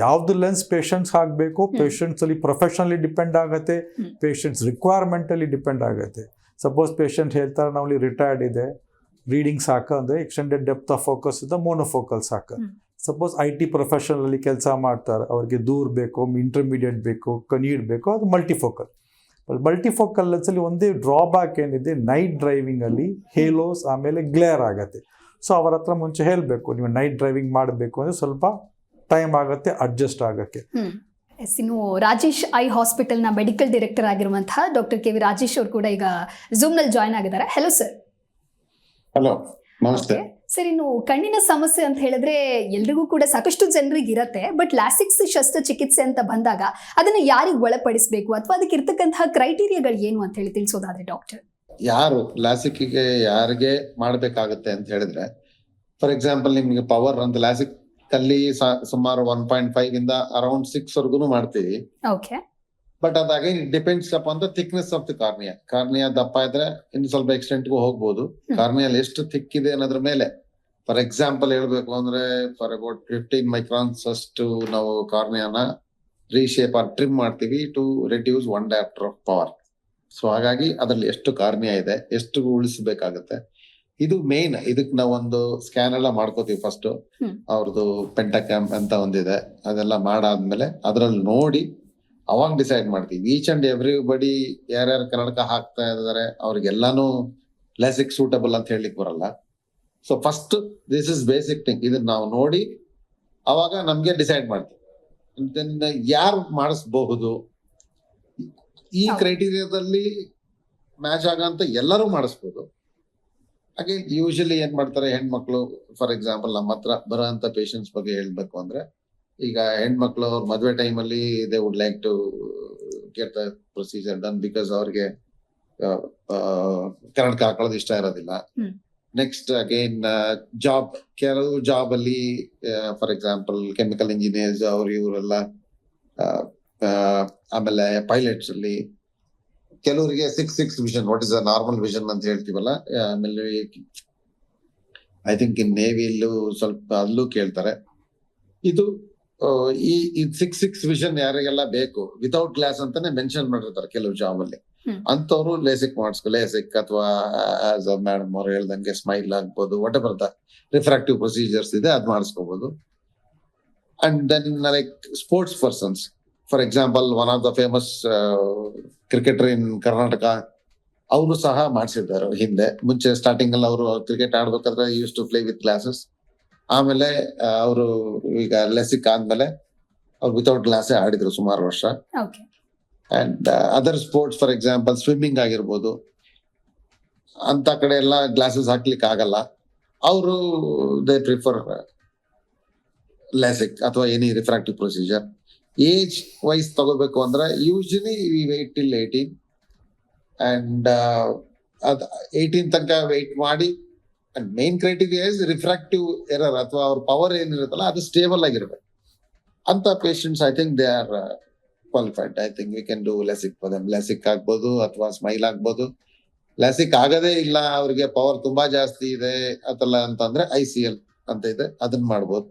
ಯಾವ್ದು ಲೆನ್ಸ್ ಪೇಷಂಟ್ಸ್ ಆಗಬೇಕು ಪೇಷಂಟ್ಸ್ ಅಲ್ಲಿ ಪ್ರೊಫೆಷನಲಿ ಡಿಪೆಂಡ್ ಆಗುತ್ತೆ ಪೇಷಂಟ್ಸ್ ರಿಕ್ವೈರ್ಮೆಂಟ್ ರಿಕ್ವೈರ್ಮೆಂಟಲ್ಲಿ ಡಿಪೆಂಡ್ ಆಗುತ್ತೆ. ಸಪೋಸ್ ಪೇಷಂಟ್ ಹೇಳ್ತಾರೆ ನಾವಲ್ಲಿ ರಿಟೈರ್ಡ್ ಇದೆ ರೀಡಿಂಗ್ ಸಾಕ ಅಂದರೆ ಎಕ್ಸ್ಟೆಂಡೆಡ್ ಡೆಪ್ತ್ ಆಫ್ ಫೋಕಸ್ ಇದೆ ಮೋನೋಫೋಕಲ್ ಸಾಕು. ಸಪೋಸ್ ಐ ಟಿ ಪ್ರೊಫೆಷನಲ್ಲಿ ಕೆಲಸ ಮಾಡ್ತಾರೆ ಅವ್ರಿಗೆ ದೂರ ಬೇಕು ಇಂಟರ್ಮೀಡಿಯೇಟ್ ಬೇಕು ಕನೀಡ್ ಬೇಕು ಅದು ಮಲ್ಟಿಫೋಕಲ್ ಮಲ್ಟಿಫೋಕಲ್ ಲೆನ್ಸಲ್ಲಿ ಒಂದೇ ಡ್ರಾಬ್ಯಾಕ್ ಏನಿದೆ ನೈಟ್ ಡ್ರೈವಿಂಗಲ್ಲಿ ಹೇಲೋಸ್ ಆಮೇಲೆ ಗ್ಲೇರ್ ಆಗುತ್ತೆ. ಸೊ ಅವರ ಹತ್ರ ಮುಂಚೆ ಹೇಳಬೇಕು ನೀವು ನೈಟ್ ಡ್ರೈವಿಂಗ್ ಮಾಡಬೇಕು ಅಂದರೆ ಸ್ವಲ್ಪ ಟೈಮ್ ಆಗುತ್ತೆ ಅಡ್ಜಸ್ಟ್ ಆಗಕ್ಕೆ. ಎಸ್ ಇನ್ನು ರಾಜೇಶ್ ಐ ಹಾಸ್ಪಿಟಲ್ನ ಮೆಡಿಕಲ್ ಡೈರೆಕ್ಟರ್ ಆಗಿರುವಂತಹ ಡಾಕ್ಟರ್ ಕೆ ವಿ ರಾಜೇಶ್ ಅವರು ಕೂಡ ಈಗ ಝೂಮ್ನಲ್ಲಿ ಜಾಯ್ನ್ ಆಗಿದ್ದಾರೆ. ಹಲೋ ಸರ್ ಹಲೋ ನಮಸ್ತೆ. ಸರ್ ಇನ್ನು ಕಣ್ಣಿನ ಸಮಸ್ಯೆ ಅಂತ ಹೇಳಿದ್ರೆ ಎಲ್ರಿಗೂ ಕೂಡ ಸಾಕಷ್ಟು ಜನರಿಗೆ ಇರತ್ತೆ ಬಟ್ ಲಾಸಿಕ್ಸ್ ಶಸ್ತ್ರಚಿಕಿತ್ಸೆ ಅಂತ ಬಂದಾಗ ಅದನ್ನ ಯಾರಿಗೆ ಒಳಪಡಿಸಬೇಕು? ಅಥವಾ ಅದಕ್ಕೆ ಇರ್ತಕ್ಕಂತಹ ಕ್ರೈಟೀರಿಯಾಗಳು ಏನು ಅಂತ ಹೇಳಿ ತಿಳಿಸೋದಾದ್ರೆ ಡಾಕ್ಟರ್ ಯಾರು ಲಾಸಿಕ್ಗೆ ಯಾರಿಗೆ ಮಾಡಬೇಕಾಗುತ್ತೆ ಅಂತ ಹೇಳಿದ್ರೆ ಫಾರ್ ಎಕ್ಸಾಂಪಲ್ ನಿಮ್ಗೆ ಪವರ್ ಅಂತ ಲಾಸಿಕ್ ಅಲ್ಲಿ ಸುಮಾರು ಒನ್ ಪಾಯಿಂಟ್ ಫೈವ್ ಇಂದ ಅರೌಂಡ್ ಸಿಕ್ಸ್ ವರ್ಗುನು ಮಾಡ್ತೀವಿ. ಬಟ್ ಅದಾಗ depends upon the thickness of the cornea cornea ದಪ್ಪ ಇದ್ರೆ ಇನ್ನು ಸ್ವಲ್ಪ ಎಕ್ಸ್ಟೆಂಟ್ ಗೂ ಹೋಗ್ಬೋದು. ಕಾರ್ನಿಯಲ್ ಎಷ್ಟು ಥಿಕ್ ಇದೆ ಅನ್ನೋದ್ರ ಮೇಲೆ ಫಾರ್ ಎಕ್ಸಾಂಪಲ್ ಹೇಳ್ಬೇಕು ಅಂದ್ರೆ ಫಾರ್ ಅಬೌಟ್ ಫಿಫ್ಟೀನ್ ಮೈಕ್ರಾನ್ಸ್ ಅಷ್ಟು ನಾವು ಕಾರ್ನಿಯಾನ ರೀಶೇಪ್ ಆರ್ ಟ್ರಿಮ್ ಮಾಡ್ತೀವಿ to reduce one dioptre of power so ಹಾಗಾಗಿ ಅದ್ರಲ್ಲಿ ಎಷ್ಟು ಕಾರ್ನಿಯಾ ಇದೆ ಎಷ್ಟು ಉಳಿಸಬೇಕಾಗತ್ತೆ ಇದು ಮೇನ್ ಇದಕ್ ನಾವೊಂದು ಸ್ಕ್ಯಾನ್ ಎಲ್ಲ ಮಾಡ್ಕೋತೀವಿ ಫಸ್ಟ್ ಅವ್ರದ್ದು ಪೆಂಟಕ್ಯಾಮ್ ಅಂತ ಒಂದಿದೆ. ಅದೆಲ್ಲ ಮಾಡಾದ್ಮೇಲೆ ಅದ್ರಲ್ಲಿ ನೋಡಿ ಅವಾಗ ಡಿಸೈಡ್ ಮಾಡ್ತೀವಿ. ಈಚ್ ಅಂಡ್ ಎವ್ರಿ ಬಡಿ ಯಾರ್ಯಾರು ಕನ್ನಡಕ ಹಾಕ್ತಾ ಇದಾರೆ ಅವ್ರಿಗೆಲ್ಲಾನು ಲೆಸಿಕ್ ಸೂಟಬಲ್ ಅಂತ ಹೇಳಲಿಕ್ಕೆ ಬರಲ್ಲ. So first this is basic thing ಇದನ್ನ ನಾವು ನೋಡಿ ಅವಾಗ ನಮ್ಗೆ ಡಿಸೈಡ್ ಮಾಡ್ತೀವಿ. ದೆನ್ ಯಾರು ಮಾಡಿಸ್ಬಹುದು? ಈ. ಕ್ರೈಟೀರಿಯಾದಲ್ಲಿ ಮ್ಯಾಚ್ ಆಗಂತ ಎಲ್ಲರೂ ಮಾಡಿಸ್ಬೋದು. ಹಾಗೆ ಯೂಶಲಿ ಏನ್ ಮಾಡ್ತಾರೆ ಹೆಣ್ಮಕ್ಳು ಫಾರ್ ಎಕ್ಸಾಂಪಲ್ ನಮ್ಮ ಹತ್ರ ಬರೋಂತ ಪೇಷಂಟ್ಸ್ ಬಗ್ಗೆ ಹೇಳ್ಬೇಕು ಅಂದ್ರೆ ಈಗ ಹೆಣ್ಮಕ್ಳು ಅವ್ರ ಮದ್ವೆ ಟೈಮ್ ಅಲ್ಲಿ they would like to get the procedure done because ಅವ್ರಿಗೆ ಕನ್ನಡಕ ಹಾಕೊಳ್ಳೋದು ಇಷ್ಟ ಇರೋದಿಲ್ಲ. ನೆಕ್ಸ್ಟ್ ಅಗೇನ್ ಜಾಬ್ ಕೆಲವು ಜಾಬ್ ಅಲ್ಲಿ ಫಾರ್ ಎಕ್ಸಾಂಪಲ್ ಕೆಮಿಕಲ್ ಇಂಜಿನಿಯರ್ಸ್ ಅವ್ರು ಇವರೆಲ್ಲ ಆಮೇಲೆ ಪೈಲಟ್ಸ್ ಅಲ್ಲಿ ಕೆಲವರಿಗೆ six six vision what is a normal vision ಅಂತ ಹೇಳ್ತೀವಲ್ಲ ಆಮೇಲೆ ಐ ಥಿಂಕ್ ಇನ್ ನೇವಿಲ್ಲೂ ಸ್ವಲ್ಪ ಅಲ್ಲೂ ಕೇಳ್ತಾರೆ. ಇದು ಈ ಸಿಕ್ಸ್ ಸಿಕ್ಸ್ ವಿಷನ್ ಯಾರಿಗೆಲ್ಲ ಬೇಕು ವಿತೌಟ್ ಗ್ಲಾಸ್ ಅಂತಾನೆ ಮೆನ್ಷನ್ ಮಾಡಿರ್ತಾರೆ ಕೆಲವು ಜಾಬ್ ಅಲ್ಲಿ. ಅಂತವ್ರು ಲೇಸಿಕ್ ಮಾಡಿಸ್ಕೊ ಲೇಸಿಕ್ ಅಥವಾ ಆಸ್ ಅ ಮೇಡಮ್ ಅವ್ರು ಹೇಳ್ದಂಗೆ ಸ್ಮೈಲ್ ಆಗ್ಬೋದು whatever the refractive procedures ಇದೆ ಅದ್ ಮಾಡಿಸ್ಕೋಬಹುದು and then like sports persons for example one of the famous cricketer in Karnataka ಅವರು ಸಹ ಮಾಡಿಸಿದ್ದಾರೆ ಹಿಂದೆ. ಮುಂಚೆ ಸ್ಟಾರ್ಟಿಂಗ್ ಅಲ್ಲಿ ಅವರು cricket ಆಡ್ಬೇಕಾದ್ರೆ use to play with glasses ಆಮೇಲೆ ಅವರು ಈಗ ಲೆಸಿಕ್ ಆದ್ಮೇಲೆ ಅವ್ರು ವಿತೌಟ್ ಗ್ಲಾಸೇ ಆಡಿದ್ರು ಸುಮಾರು ವರ್ಷ. And other sports for example swimming ಆಗಿರ್ಬೋದು. ಅಂತ ಕಡೆ ಎಲ್ಲ ಗ್ಲಾಸಸ್ ಹಾಕ್ಲಿಕ್ಕೆ ಆಗಲ್ಲ. ಅವರು ದೇ ಪ್ರಿಫರ್ ಲೆಸಿಕ್ ಅಥವಾ any refractive procedure age wise ತಗೋಬೇಕು ಅಂದ್ರೆ usually we wait till eighteen and ಅದ್ ಏಯ್ಟೀನ್ ತನಕ ವೇಟ್ ಮಾಡಿ and main criteria is refractive error ಅಥವಾ ಅವ್ರ ಪವರ್ ಏನಿರುತ್ತಲ್ಲ ಅದು ಸ್ಟೇಬಲ್ ಆಗಿರ್ಬೇಕು. ಅಂತ patients I think they are qualified I think we can do LASIK LASIK ಆಗ್ಬೋದು ಅಥವಾ ಸ್ಮೈಲ್ ಆಗ್ಬೋದು. ಲೆಸಿಕ್ ಆಗದೇ ಇಲ್ಲ ಅವ್ರಿಗೆ ಪವರ್ ತುಂಬಾ ಜಾಸ್ತಿ ಇದೆ ಅಂತಲ್ಲ ಅಂತಂದ್ರೆ ಐ ಸಿ ಎಲ್ ಅಂತ ಇದೆ. ಅದನ್ನ ಮಾಡ್ಬೋದು.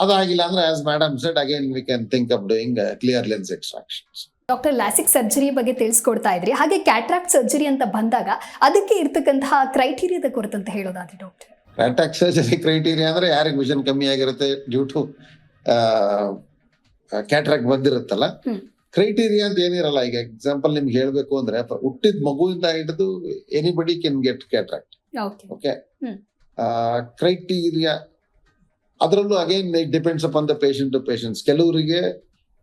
ಅದಾಗಿಲ್ಲ ಅಂದ್ರೆ as madam said again we can think up doing clear lens extractions doctor LASIK surgery ಬಗ್ಗೆ ತಿಳಿಸ್ಕೊಡ್ತಾ ಇದ್ರಿ. ಹಾಗೆ ಕ್ಯಾಟ್ರಾಕ್ಟ್ ಸರ್ಜರಿ ಅಂತ ಬಂದಾಗ ಅದಕ್ಕೆ ಇರ್ತಕ್ಕಂತಹ ಕ್ರೈಟೀರಿಯಾದ ಕುರಿತಂತ ಅಂತ ಹೇಳೋದಾದ್ರೆ ಡಾಕ್ಟರ್ ಕ್ಯಾಟ್ರಾಕ್ ಸರ್ಜರಿ ಕ್ರೈಟೀರಿಯಾ ಅಂದ್ರೆ ಯಾರಿಗೆ ವಿಷನ್ ಕಮ್ಮಿ ಆಗಿರುತ್ತೆ? ಡ್ಯೂ ಟು ಕ್ಯಾಟ್ರಾಕ್ಟ್ ಬಂದಿರುತ್ತಲ್ಲ. ಕ್ರೈಟೀರಿಯಾ ಅಂತ ಏನಿರಲ್ಲ. ಈಗ ಎಕ್ಸಾಂಪಲ್ ನಿಮ್ಗೆ ಹೇಳ್ಬೇಕು ಅಂದ್ರೆ ಹುಟ್ಟಿದ ಮಗುವಿಂದ ಹಿಡಿದು anybody can get cataract okay criteria ಅದರಲ್ಲೂ again it depends upon the patient to patients ಕೆಲವರಿಗೆ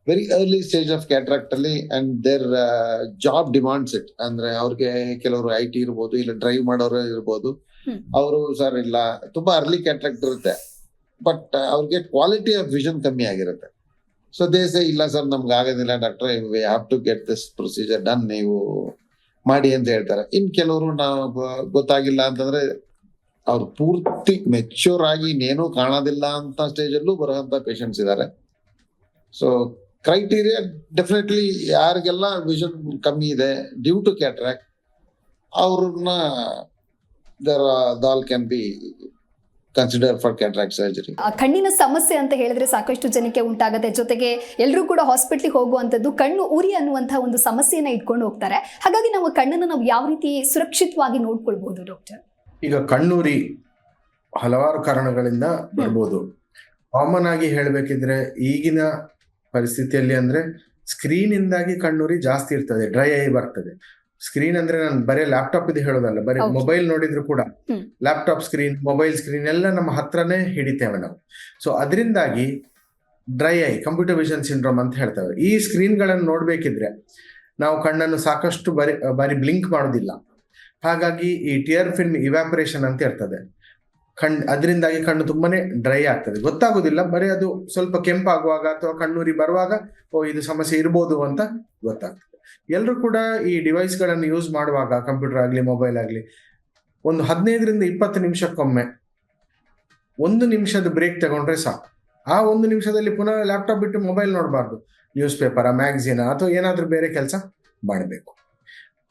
very early stage of cataract ಅಲ್ಲಿ and their job demands it ಅಂದ್ರೆ ಅವ್ರಿಗೆ ಕೆಲವರು ಐ ಟಿ ಇರ್ಬೋದು ಇಲ್ಲ ಡ್ರೈವ್ ಮಾಡೋರು ಇರ್ಬೋದು. ಅವರು ಸರ್ ಇಲ್ಲ ತುಂಬಾ ಅರ್ಲಿ ಕ್ಯಾಟ್ರಾಕ್ಟ್ ಇರುತ್ತೆ. ಬಟ್ ಅವ್ರಿಗೆ ಕ್ವಾಲಿಟಿ ಆಫ್ ವಿಷನ್ ಕಮ್ಮಿ ಆಗಿರುತ್ತೆ. ಸೊ ದೇಸೆ ಇಲ್ಲ ಸರ್ ನಮ್ಗೆ ಆಗೋದಿಲ್ಲ doctor we have to get this procedure done ನೀವು ಮಾಡಿ ಅಂತ ಹೇಳ್ತಾರೆ. ಇನ್ ಕೆಲವರು ನಾವು ಗೊತ್ತಾಗಿಲ್ಲ ಅಂತಂದ್ರೆ ಅವ್ರು ಪೂರ್ತಿ ಮೆಚ್ಯೂರ್ ಆಗಿ ಇನ್ನೇನು ಕಾಣೋದಿಲ್ಲ ಅಂತ ಸ್ಟೇಜಲ್ಲೂ ಬರುವಂತ ಪೇಷಂಟ್ಸ್ ಇದ್ದಾರೆ ಸೊ ಕ್ರೈಟೀರಿಯಾ ಡೆಫಿನೆಟ್ಲಿ ಯಾರಿಗೆಲ್ಲ ವಿಷನ್ ಕಮ್ಮಿ ಇದೆ ಡ್ಯೂ ಟು ಕ್ಯಾಟ್ರಾಕ್ ಅವ್ರನ್ನ ದರ್ ದಾಲ್ can be consider for surgery ಕಣ್ಣಿನ ಸಮಸ್ಯೆ ಅಂತ ಹೇಳಿದ್ರೆ ಸಾಕಷ್ಟು ಜನಕ್ಕೆ ಉಂಟಾಗುತ್ತೆ. ಜೊತೆಗೆ ಎಲ್ಲರೂ ಕೂಡ ಹಾಸ್ಪಿಟ್ಲಿಗೆ ಹೋಗುವಂಥದ್ದು ಕಣ್ಣು ಉರಿ ಅನ್ನುವಂತಹ ಒಂದು ಸಮಸ್ಯೆಯನ್ನು ಇಟ್ಕೊಂಡು ಹೋಗ್ತಾರೆ. ಹಾಗಾಗಿ ನಮ್ಮ ಕಣ್ಣನ್ನು ನಾವು ಯಾವ ರೀತಿ ಸುರಕ್ಷಿತವಾಗಿ ನೋಡ್ಕೊಳ್ಬಹುದು ಡಾಕ್ಟರ್ ಈಗ ಕಣ್ಣೂರಿ ಹಲವಾರು ಕಾರಣಗಳಿಂದ ಬರ್ಬೋದು. ಕಾಮನ್ ಆಗಿ ಹೇಳ್ಬೇಕಿದ್ರೆ ಈಗಿನ ಪರಿಸ್ಥಿತಿಯಲ್ಲಿ ಅಂದ್ರೆ ಸ್ಕ್ರೀನ್ ಇಂದಾಗಿ ಕಣ್ಣೂರಿ ಜಾಸ್ತಿ ಇರ್ತದೆ ಡ್ರೈ ಐ ಬರ್ತದೆ. ಸ್ಕ್ರೀನ್ ಅಂದ್ರೆ ನಾನು ಬರೀ ಲ್ಯಾಪ್ಟಾಪ್ ಇದು ಹೇಳೋದಲ್ಲ ಬರೀ ಮೊಬೈಲ್ ನೋಡಿದ್ರು ಕೂಡ. ಲ್ಯಾಪ್ಟಾಪ್ ಸ್ಕ್ರೀನ್ ಮೊಬೈಲ್ ಸ್ಕ್ರೀನ್ ಎಲ್ಲ ನಮ್ಮ ಹತ್ರನೇ ಹಿಡಿತೇವೆ ನಾವು. ಸೊ ಅದರಿಂದಾಗಿ dry eye computer vision syndrome ಅಂತ ಹೇಳ್ತೇವೆ. ಈ ಸ್ಕ್ರೀನ್ಗಳನ್ನು ನೋಡ್ಬೇಕಿದ್ರೆ ನಾವು ಕಣ್ಣನ್ನು ಸಾಕಷ್ಟು ಬರಿ ಬಾರಿ ಬ್ಲಿಂಕ್ ಮಾಡೋದಿಲ್ಲ. ಹಾಗಾಗಿ ಈ ಟಿಯರ್ ಫಿಲ್ಮ್ ಇವ್ಯಾಪರೇಷನ್ ಅಂತ ಇರ್ತದೆ. ಕಣ್ಣು ಅದರಿಂದಾಗಿ ಕಣ್ಣು ತುಂಬಾನೇ ಡ್ರೈ ಆಗ್ತದೆ. ಗೊತ್ತಾಗೋದಿಲ್ಲ, ಬರೀ ಅದು ಸ್ವಲ್ಪ ಕೆಂಪಾಗುವಾಗ ಅಥವಾ ಕಣ್ಣೂರಿ ಬರುವಾಗ, ಓ, ಇದು ಸಮಸ್ಯೆ ಇರ್ಬೋದು ಅಂತ ಗೊತ್ತಾಗ್ತದೆ. ಎಲ್ಲರೂ ಕೂಡ ಈ ಡಿವೈಸ್ಗಳನ್ನು ಯೂಸ್ ಮಾಡುವಾಗ ಕಂಪ್ಯೂಟರ್ ಆಗಲಿ ಮೊಬೈಲ್ ಆಗಲಿ, ಒಂದು ಹದಿನೈದರಿಂದ ಇಪ್ಪತ್ತು ನಿಮಿಷಕ್ಕೊಮ್ಮೆ, ಒಂದು ನಿಮಿಷದ ಬ್ರೇಕ್ ತಗೊಂಡ್ರೆ ಸಾಕು. ಆ ಒಂದು ನಿಮಿಷದಲ್ಲಿ ಪುನಃ ಲ್ಯಾಪ್ಟಾಪ್ ಬಿಟ್ಟು ಮೊಬೈಲ್ ನೋಡಬಾರ್ದು. ನ್ಯೂಸ್ ಪೇಪರ ಮ್ಯಾಗಝಿನ್ ಅಥವಾ ಏನಾದರೂ ಬೇರೆ ಕೆಲಸ ಮಾಡಬೇಕು.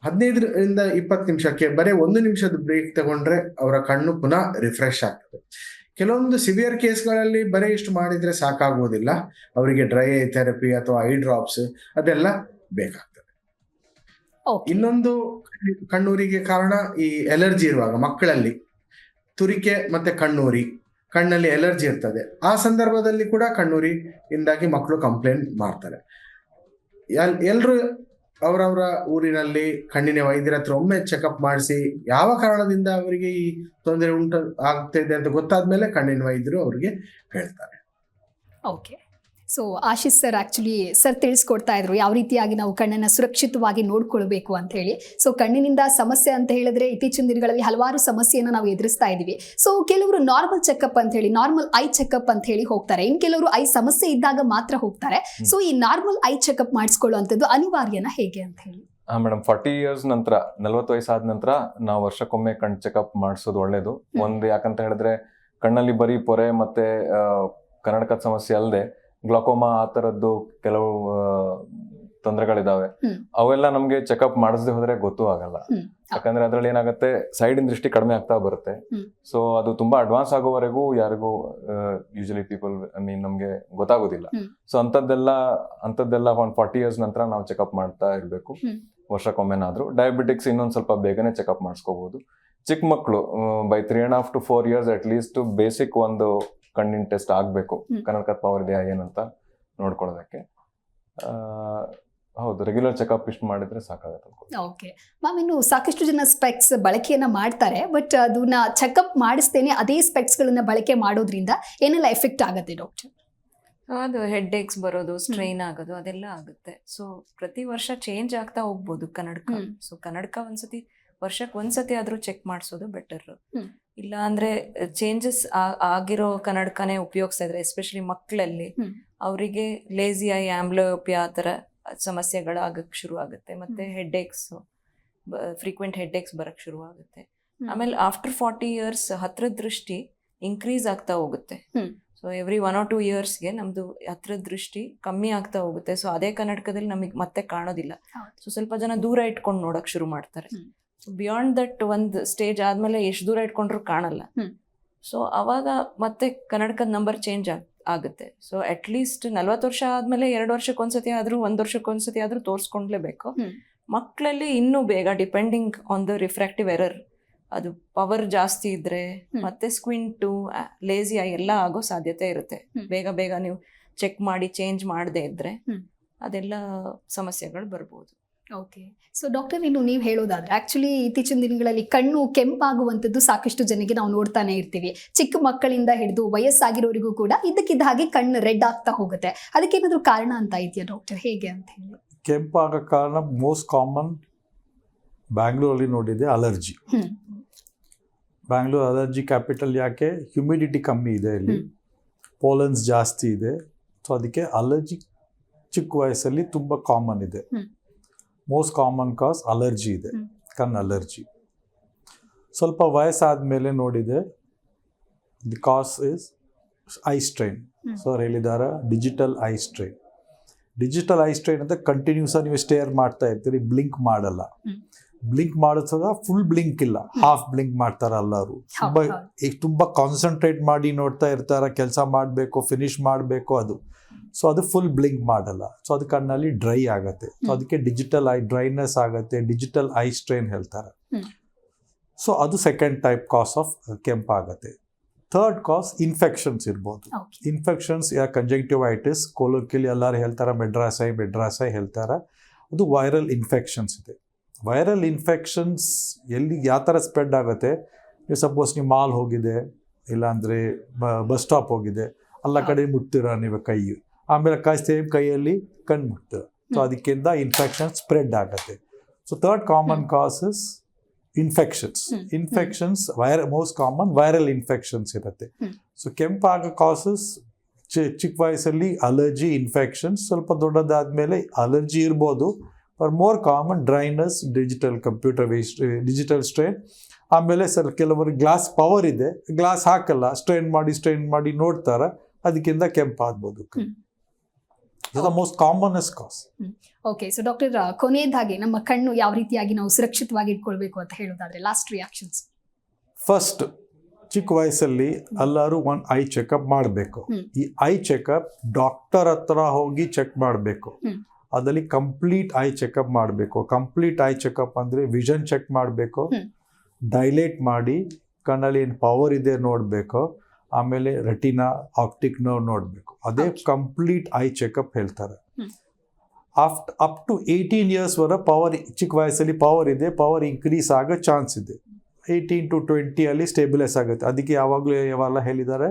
ಹದಿನೈದರಿಂದ ಇಪ್ಪತ್ತು ನಿಮಿಷಕ್ಕೆ ಬರೀ ಒಂದು ನಿಮಿಷದ ಬ್ರೇಕ್ ತಗೊಂಡ್ರೆ ಅವರ ಕಣ್ಣು ಪುನಃ ರಿಫ್ರೆಶ್ ಆಗ್ತದೆ. ಕೆಲವೊಂದು ಸಿವಿಯರ್ ಕೇಸ್ಗಳಲ್ಲಿ ಬರೀ ಇಷ್ಟು ಮಾಡಿದರೆ ಸಾಕಾಗುವುದಿಲ್ಲ ಅವರಿಗೆ ಡ್ರೈ ಐ ಥೆರಪಿ ಅಥವಾ ಐ ಡ್ರಾಪ್ಸ್ ಅದೆಲ್ಲ ಬೇಕಾಗ್ತದೆ. ಇನ್ನೊಂದು ಕಣ್ಣೂರಿಗೆ ಕಾರಣ ಈ ಎಲರ್ಜಿ ಇರುವಾಗ ಮಕ್ಕಳಲ್ಲಿ ತುರಿಕೆ ಮತ್ತೆ ಕಣ್ಣೂರಿ ಕಣ್ಣಲ್ಲಿ ಎಲರ್ಜಿ ಇರ್ತದೆ. ಆ ಸಂದರ್ಭದಲ್ಲಿ ಕೂಡ ಕಣ್ಣೂರಿ ಇಂದಾಗಿ ಮಕ್ಕಳು ಕಂಪ್ಲೇಂಟ್ ಮಾಡ್ತಾರೆ. ಎಲ್ ಎಲ್ಲರೂ ಅವರವರ ಊರಿನಲ್ಲಿ ಕಣ್ಣಿನ ವೈದ್ಯರ ಹತ್ರ ಒಮ್ಮೆ ಚೆಕಪ್ ಮಾಡಿಸಿ ಯಾವ ಕಾರಣದಿಂದ ಅವರಿಗೆ ಈ ತೊಂದರೆ ಉಂಟು ಆಗ್ತಾ ಇದೆ ಅಂತ ಗೊತ್ತಾದ್ಮೇಲೆ ಕಣ್ಣಿನ ವೈದ್ಯರು ಅವರಿಗೆ ಹೇಳ್ತಾರೆ. Okay so Ashish sir actually sir ತಿಳಿಸ್ಕೊಡ್ತಾ ಇದ್ರು ಯಾವ ರೀತಿಯಾಗಿ ನಾವು ಕಣ್ಣನ್ನು ಸುರಕ್ಷಿತವಾಗಿ ನೋಡ್ಕೊಳ್ಬೇಕು ಅಂತ ಹೇಳಿ. ಸೊ ಕಣ್ಣಿನಿಂದ ಸಮಸ್ಯೆ ಅಂತ ಹೇಳಿದ್ರೆ ಇತ್ತೀಚಿನ ದಿನಗಳಲ್ಲಿ ಹಲವಾರು ಸಮಸ್ಯೆಯನ್ನು ನಾವು ಎದುರಿಸ್ತಾ ಇದ್ದೀವಿ. ಸೊ ಕೆಲವರು ನಾರ್ಮಲ್ ಚೆಕಪ್ ಅಂತ ಹೇಳಿ ನಾರ್ಮಲ್ ಐ ಚೆಕಪ್ ಅಂತ ಹೇಳಿ ಹೋಗ್ತಾರೆ. ಇನ್ ಕೆಲವರು ಐ ಸಮಸ್ಯೆ ಇದ್ದಾಗ ಮಾತ್ರ ಹೋಗ್ತಾರೆ. ಸೊ ಈ ನಾರ್ಮಲ್ ಐ ಚೆಕಪ್ ಮಾಡಿಸ್ಕೊಳ್ಳುವಂಥದ್ದು ಅನಿವಾರ್ಯನ ಹೇಗೆ ಅಂತ ಹೇಳಿ? ಹಾ ಮೇಡಮ್ ಫಾರ್ಟಿ ಇಯರ್ಸ್ ನಂತರ ನಲ್ವತ್ತು ವಯಸ್ಸಾದ ನಂತರ ನಾವು ವರ್ಷಕ್ಕೊಮ್ಮೆ ಕಣ್ಣು ಚೆಕಪ್ ಮಾಡಿಸೋದು ಒಳ್ಳೇದು. ಒಂದು ಯಾಕಂತ ಹೇಳಿದ್ರೆ ಕಣ್ಣಲ್ಲಿ ಬರೀ ಪೊರೆ ಮತ್ತೆ ಕರ್ನಾಟಕದ ಕನ್ನಡಕದ ಸಮಸ್ಯೆ ಅಲ್ಲದೆ ಗ್ಲಾಕೋಮಾ ಆ ತರದ್ದು ಕೆಲವು ತೊಂದರೆಗಳಿದಾವೆ. ಅವೆಲ್ಲ ನಮ್ಗೆ ಚೆಕಪ್ ಮಾಡಿಸದೆ ಹೋದ್ರೆ ಗೊತ್ತೂ ಆಗಲ್ಲ. ಯಾಕಂದ್ರೆ ಅದ್ರಲ್ಲಿ ಏನಾಗುತ್ತೆ ಸೈಡ್ ದೃಷ್ಟಿ ಕಡಿಮೆ ಆಗ್ತಾ ಬರುತ್ತೆ. ಸೊ ಅದು ತುಂಬಾ ಅಡ್ವಾನ್ಸ್ ಆಗೋವರೆಗೂ ಯಾರಿಗೂ ಯೂಶಲಿ ಪೀಪಲ್ ಐ ಮೀನ್ ನಮ್ಗೆ ಗೊತ್ತಾಗೋದಿಲ್ಲ. ಸೊ ಅಂತದ್ದೆಲ್ಲ ಅಂತದ್ದೆಲ್ಲ ಒಂದು ಫಾರ್ಟಿ ಇಯರ್ಸ್ ನಂತರ ನಾವು ಚೆಕಪ್ ಮಾಡ್ತಾ ಇರಬೇಕು. ವರ್ಷಕ್ಕೊಮ್ಮೆನಾದರೂ. ಡಯಾಬಿಟಿಕ್ಸ್ ಇನ್ನೊಂದು ಸ್ವಲ್ಪ ಬೇಗನೆ ಚೆಕಪ್ ಮಾಡಿಸ್ಕೋಬಹುದು ಚಿಕ್ಕ ಮಕ್ಕಳು by three and half to four years at least basic ಒಂದು ಕಣ್ಣಿನ ಟೆಸ್ಟ್ ಆಗಬೇಕು. ಕನ್ನಡಕ ಪವರ್ ಇದೆಯಾ ಏನಂತ ನೋಡ್ಕೊಳ್ಳೋದಕ್ಕೆ. ಆ, ಹೌದು ರೆಗ್ಯುಲರ್ ಚೆಕಪ್ ಇಷ್ಟು ಮಾಡಿದ್ರೆ ಸಾಕಾಗುತ್ತೆ ಓಕೆ ಮ್ಯಾಮ್ ಇನ್ನು ಸಾಕಷ್ಟು ಜನ ಸ್ಪೆಕ್ಸ್ ಬಳಕೆಯನ್ನ ಮಾಡ್ತಾರೆ ಬಟ್ ಅದನ್ನ ಚೆಕಪ್ ಮಾಡಿಸ್ತೇನೆ ಅದೇ ಸ್ಪೆಕ್ಸ್ಗಳನ್ನ ಬಳಕೆ ಮಾಡೋದ್ರಿಂದ ಏನೆಲ್ಲ ಎಫೆಕ್ಟ್ ಆಗುತ್ತೆ ಡಾಕ್ಟರ್ ಅದು ಹೆಡ್ ಏಕ್ಸ್ ಬರೋದು ಸ್ಟ್ರೈನ್ ಆಗೋದು ಅದೆಲ್ಲ ಆಗುತ್ತೆ. ಸೊ ಪ್ರತಿ ವರ್ಷ ಚೇಂಜ್ ಆಗ್ತಾ ಹೋಗ್ಬೋದು ಕನ್ನಡಕ. ಸೊ ಕನ್ನಡಕ ಒಂದ್ಸತಿ ವರ್ಷಕ್ಕೆ ಒಂದ್ಸತಿ ಆದರೂ ಚೆಕ್ ಮಾಡಿಸೋದು ಬೆಟರ್. ಇಲ್ಲ ಅಂದ್ರೆ ಚೇಂಜಸ್ ಆಗಿರೋ ಕನ್ನಡಕನೇ ಉಪಯೋಗಿಸ್ತಾ ಇದ್ರೆ ಎಸ್ಪೆಷಲಿ ಮಕ್ಕಳಲ್ಲಿ. ಅವರಿಗೆ ಲೇಸಿ ಐ ಆಂಬ್ಲೋಪಿಯಾ ಆ ಥರ ಸಮಸ್ಯೆಗಳು ಆಗಕ್ಕೆ ಶುರು ಆಗುತ್ತೆ ಮತ್ತೆ. Head aches frequent head aches ಬರಕ್ಕೆ ಶುರು ಆಗುತ್ತೆ ಆಮೇಲೆ ಆಫ್ಟರ್ ಫಾರ್ಟಿ ಇಯರ್ಸ್ ಹತ್ರ ದೃಷ್ಟಿ ಇನ್ಕ್ರೀಸ್ ಆಗ್ತಾ ಹೋಗುತ್ತೆ. So every one or two ಇಯರ್ಸ್ಗೆ ನಮ್ದು ಹತ್ರ ದೃಷ್ಟಿ ಕಮ್ಮಿ ಆಗ್ತಾ ಹೋಗುತ್ತೆ ಸೊ ಅದೇ ಕನ್ನಡಕದಲ್ಲಿ ನಮಗೆ ಮತ್ತೆ ಕಾಣೋದಿಲ್ಲ. ಸೊ ಸ್ವಲ್ಪ ಜನ ದೂರ ಇಟ್ಕೊಂಡು ನೋಡಕ್ ಶುರು ಮಾಡ್ತಾರೆ ಬಿಯಾಂಡ್ ದಟ್ ಒಂದು ಸ್ಟೇಜ್ ಆದ್ಮೇಲೆ ಎಷ್ಟು ದೂರ ಇಟ್ಕೊಂಡ್ರು ಕಾಣಲ್ಲ. ಸೊ ಅವಾಗ ಮತ್ತೆ ಕನ್ನಡಕದ ನಂಬರ್ ಚೇಂಜ್ ಆಗ್ ಆಗುತ್ತೆ. ಸೊ ಅಟ್ ಲೀಸ್ಟ್ ನಲ್ವತ್ತು ವರ್ಷ ಆದ್ಮೇಲೆ ಎರಡು ವರ್ಷಕ್ಕೊಂದ್ಸತಿ ಆದರೂ ಒಂದ್ ವರ್ಷಕ್ಕೊಂದ್ಸತಿ ಆದ್ರೂ ತೋರಿಸ್ಕೊಂಡ್ಲೇಬೇಕು. ಮಕ್ಕಳಲ್ಲಿ ಇನ್ನೂ ಬೇಗ depending on the refractive error ಅದು ಪವರ್ ಜಾಸ್ತಿ ಇದ್ರೆ. ಮತ್ತೆ ಸ್ಕ್ವಿಂಟು ಲೇಸಿ ಎಲ್ಲ ಆಗೋ ಸಾಧ್ಯತೆ ಇರುತ್ತೆ. ಬೇಗ ಬೇಗ ನೀವು ಚೆಕ್ ಮಾಡಿ ಚೇಂಜ್ ಮಾಡದೇ ಇದ್ರೆ ಅದೆಲ್ಲ ಸಮಸ್ಯೆಗಳು ಬರ್ಬೋದು. ಓಕೆ ಸೊ ಡಾಕ್ಟರ್ ಇನ್ನು ನೀವು ಹೇಳೋದಾದ್ರೆ ಆ್ಯಕ್ಚುಲಿ ಇತ್ತೀಚಿನ ದಿನಗಳಲ್ಲಿ ಕಣ್ಣು ಕೆಂಪಾಗುವಂಥದ್ದು ಸಾಕಷ್ಟು ಜನಕ್ಕೆ ನಾವು ನೋಡ್ತಾನೆ ಇರ್ತೀವಿ. ಚಿಕ್ಕ ಮಕ್ಕಳಿಂದ ಹಿಡಿದು ವಯಸ್ಸಾಗಿರೋರಿಗೂ ಕೂಡ ಇದಕ್ಕಿದ್ದ ಹಾಗೆ ಕಣ್ಣು ರೆಡ್ ಆಗ್ತಾ ಹೋಗುತ್ತೆ. ಅದಕ್ಕೇನಾದರೂ ಕಾರಣ ಅಂತ ಇದೆಯಾ ಡಾಕ್ಟರ್ ಹೇಗೆ ಅಂತ ಹೇಳಿ. ಕೆಂಪಾಗೋ ಕಾರಣ ಮೋಸ್ಟ್ ಕಾಮನ್ ಬ್ಯಾಂಗ್ಳೂರಲ್ಲಿ ನೋಡಿದೆ ಅಲರ್ಜಿ ಬ್ಯಾಂಗ್ಳೂರ್ ಅಲರ್ಜಿ ಕ್ಯಾಪಿಟಲ್ ಯಾಕೆ? ಹ್ಯುಮಿಡಿಟಿ ಕಮ್ಮಿ ಇದೆ ಇಲ್ಲಿ. ಪೋಲನ್ಸ್ ಜಾಸ್ತಿ ಇದೆ. ಸೊ ಅದಕ್ಕೆ ಅಲರ್ಜಿ ಚಿಕ್ಕ ವಯಸ್ಸಲ್ಲಿ ತುಂಬ ಕಾಮನ್ ಇದೆ. ಮೋಸ್ಟ್ ಕಾಮನ್ ಕಾಸ್ ಅಲರ್ಜಿ ಇದೆ. ಕನ್ ಕಣ್ಣು ಅಲರ್ಜಿ ಸ್ವಲ್ಪ ವಯಸ್ಸಾದ ಮೇಲೆ ನೋಡಿದೆ the cause is eye strain sir so ಅವ್ರು ಹೇಳಿದಾರ digital eye strain digital eye strain ಅಂತ ಕಂಟಿನ್ಯೂಸ್ ಆಗಿ ನೀವು ಸ್ಟೇರ್ ಮಾಡ್ತಾ ಇರ್ತೀರಿ ಬ್ಲಿಂಕ್ ಮಾಡಲ್ಲ. ಬ್ಲಿಂಕ್ ಮಾಡಿದಾಗ ಫುಲ್ ಬ್ಲಿಂಕ್ ಇಲ್ಲ. ಹಾಫ್ ಬ್ಲಿಂಕ್ ಮಾಡ್ತಾರ ಎಲ್ಲರೂ. ತುಂಬ. ಈಗ ತುಂಬ ಕಾನ್ಸಂಟ್ರೇಟ್ ಮಾಡಿ ನೋಡ್ತಾ ಇರ್ತಾರ ಕೆಲಸ ಮಾಡಬೇಕು ಫಿನಿಶ್ ಮಾಡಬೇಕು ಅದು. ಸೊ ಅದು ಫುಲ್ ಬ್ಲಿಂಕ್ ಮಾಡಲ್ಲ. ಸೊ ಅದು ಕಣ್ಣಲ್ಲಿ ಡ್ರೈ ಆಗುತ್ತೆ. ಸೊ ಅದಕ್ಕೆ ಡಿಜಿಟಲ್ ಐ ಡ್ರೈನೆಸ್ ಆಗುತ್ತೆ ಡಿಜಿಟಲ್ ಐ ಸ್ಟ್ರೈನ್ ಹೇಳ್ತಾರೆ. ಸೊ ಅದು ಸೆಕೆಂಡ್ ಟೈಪ್ ಕಾಸ್ ಆಫ್ ಕೆಂಪಾಗತ್ತೆ. ಥರ್ಡ್ ಕಾಸ್ ಇನ್ಫೆಕ್ಷನ್ಸ್ ಇರ್ಬೋದು. ಇನ್ಫೆಕ್ಷನ್ಸ್ ಯಾ ಕಂಜಂಕ್ಟಿವೈಟಿಸ್ ಕೋಲೋಕಿಲಿ ಎಲ್ಲರೂ ಹೇಳ್ತಾರೆ ಮೆಡ್ರಾಸೈ ಮೆಡ್ರಾಸೈ ಹೇಳ್ತಾರೆ. ಅದು ವೈರಲ್ ಇನ್ಫೆಕ್ಷನ್ಸ್ ಇದೆ. ವೈರಲ್ ಇನ್ಫೆಕ್ಷನ್ಸ್ ಎಲ್ಲಿ ಯಾವ ಥರ ಸ್ಪ್ರೆಡ್ ಆಗುತ್ತೆ? ನೀವು ಸಪೋಸ್ ನೀವು ಮಾಲ್ ಹೋಗಿದೆ ಇಲ್ಲಾಂದರೆ ಬಸ್ ಸ್ಟಾಪ್ ಹೋಗಿದೆ ಎಲ್ಲ ಕಡೆ ಮುಟ್ತೀರ ನೀವು ಕೈ. ಆಮೇಲೆ ಕೈ ಸೇಮ್ ಕೈಯಲ್ಲಿ ಕಣ್ಣು ಮುಟ್ತದೆ. ಸೊ ಅದಕ್ಕಿಂತ ಇನ್ಫೆಕ್ಷನ್ ಸ್ಪ್ರೆಡ್ ಆಗುತ್ತೆ. So third common causes infections infections ವೈರ most common viral infections ಇರುತ್ತೆ. ಸೊ ಕೆಂಪಾಗೋ ಕಾಸಸ್ ಚಿಕ್ಕ ವಯಸ್ಸಲ್ಲಿ ಅಲರ್ಜಿ ಇನ್ಫೆಕ್ಷನ್ಸ್ ಸ್ವಲ್ಪ ದೊಡ್ಡದಾದ್ಮೇಲೆ ಅಲರ್ಜಿ ಇರ್ಬೋದು. For more common dryness digital computer waste digital strain ಆಮೇಲೆ ಸರ್ ಕೆಲವರು ಗ್ಲಾಸ್ ಪವರ್ ಇದೆ. ಗ್ಲಾಸ್ ಹಾಕಲ್ಲ ಸ್ಟ್ರೈನ್ ಮಾಡಿ ಸ್ಟ್ರೈನ್ ಮಾಡಿ ನೋಡ್ತಾರೆ. ಅದಕ್ಕಿಂತ ಕೆಂಪಾಗ್ಬೋದು. The most commonest cause okay so doctor ಕೊನೆಯದಾಗಿ ನಮ್ಮ ಕಣ್ಣು ಯಾವ ರೀತಿಯಾಗಿ ನಾವು ಸುರಕ್ಷಿತವಾಗಿ ಇಟ್ಕೊಳ್ಬೇಕು ಅಂತ ಹೇಳೋದಾದ್ರೆ ಲಾಸ್ಟ್ ರಿಯಾಕ್ಷನ್ಸ್ ಫಸ್ಟ್ ಚಿಕ್ಕ ವಯಸ್ಸಲ್ಲಿ ಎಲ್ಲರೂ ಒಂದು ಐ ಚೆಕಪ್ ಮಾಡಬೇಕು. ಈ ಐ ಚೆಕಪ್ ಡಾಕ್ಟರ್ ಹತ್ರ ಹೋಗಿ ಚೆಕ್ ಮಾಡಬೇಕು. ಅದರಲ್ಲಿ ಕಂಪ್ಲೀಟ್ ಐ ಚೆಕಪ್ ಮಾಡಬೇಕು. ಕಂಪ್ಲೀಟ್ ಐ ಚೆಕಪ್ ಅಂದರೆ ವಿಷನ್ ಚೆಕ್ ಮಾಡಬೇಕು. ಡೈಲೇಟ್ ಮಾಡಿ ಕಣ್ಣಲ್ಲಿ ಏನು ಪವರ್ ಇದೆ ನೋಡಬೇಕು. ಆಮೇಲೆ ರೆಟಿನಾ ಆಪ್ಟಿಕ್ ನೋವು ನೋಡಬೇಕು. ಅದೇ ಕಂಪ್ಲೀಟ್ ಐ ಚೆಕಪ್ ಹೇಳ್ತಾರೆ. After up to eighteen years ವರ ಪವರ್ ಚಿಕ್ಕ ವಯಸ್ಸಲ್ಲಿ ಪವರ್ ಇದೆ ಪವರ್ ಇನ್ಕ್ರೀಸ್ ಆಗೋ ಚಾನ್ಸ್ ಇದೆ. ಏಯ್ಟೀನ್ ಟು ಟ್ವೆಂಟಿಯಲ್ಲಿ ಸ್ಟೇಬಿಲೈಸ್ ಆಗುತ್ತೆ. ಅದಕ್ಕೆ ಯಾವಾಗಲೂ ಯಾವೆಲ್ಲ ಹೇಳಿದ್ದಾರೆ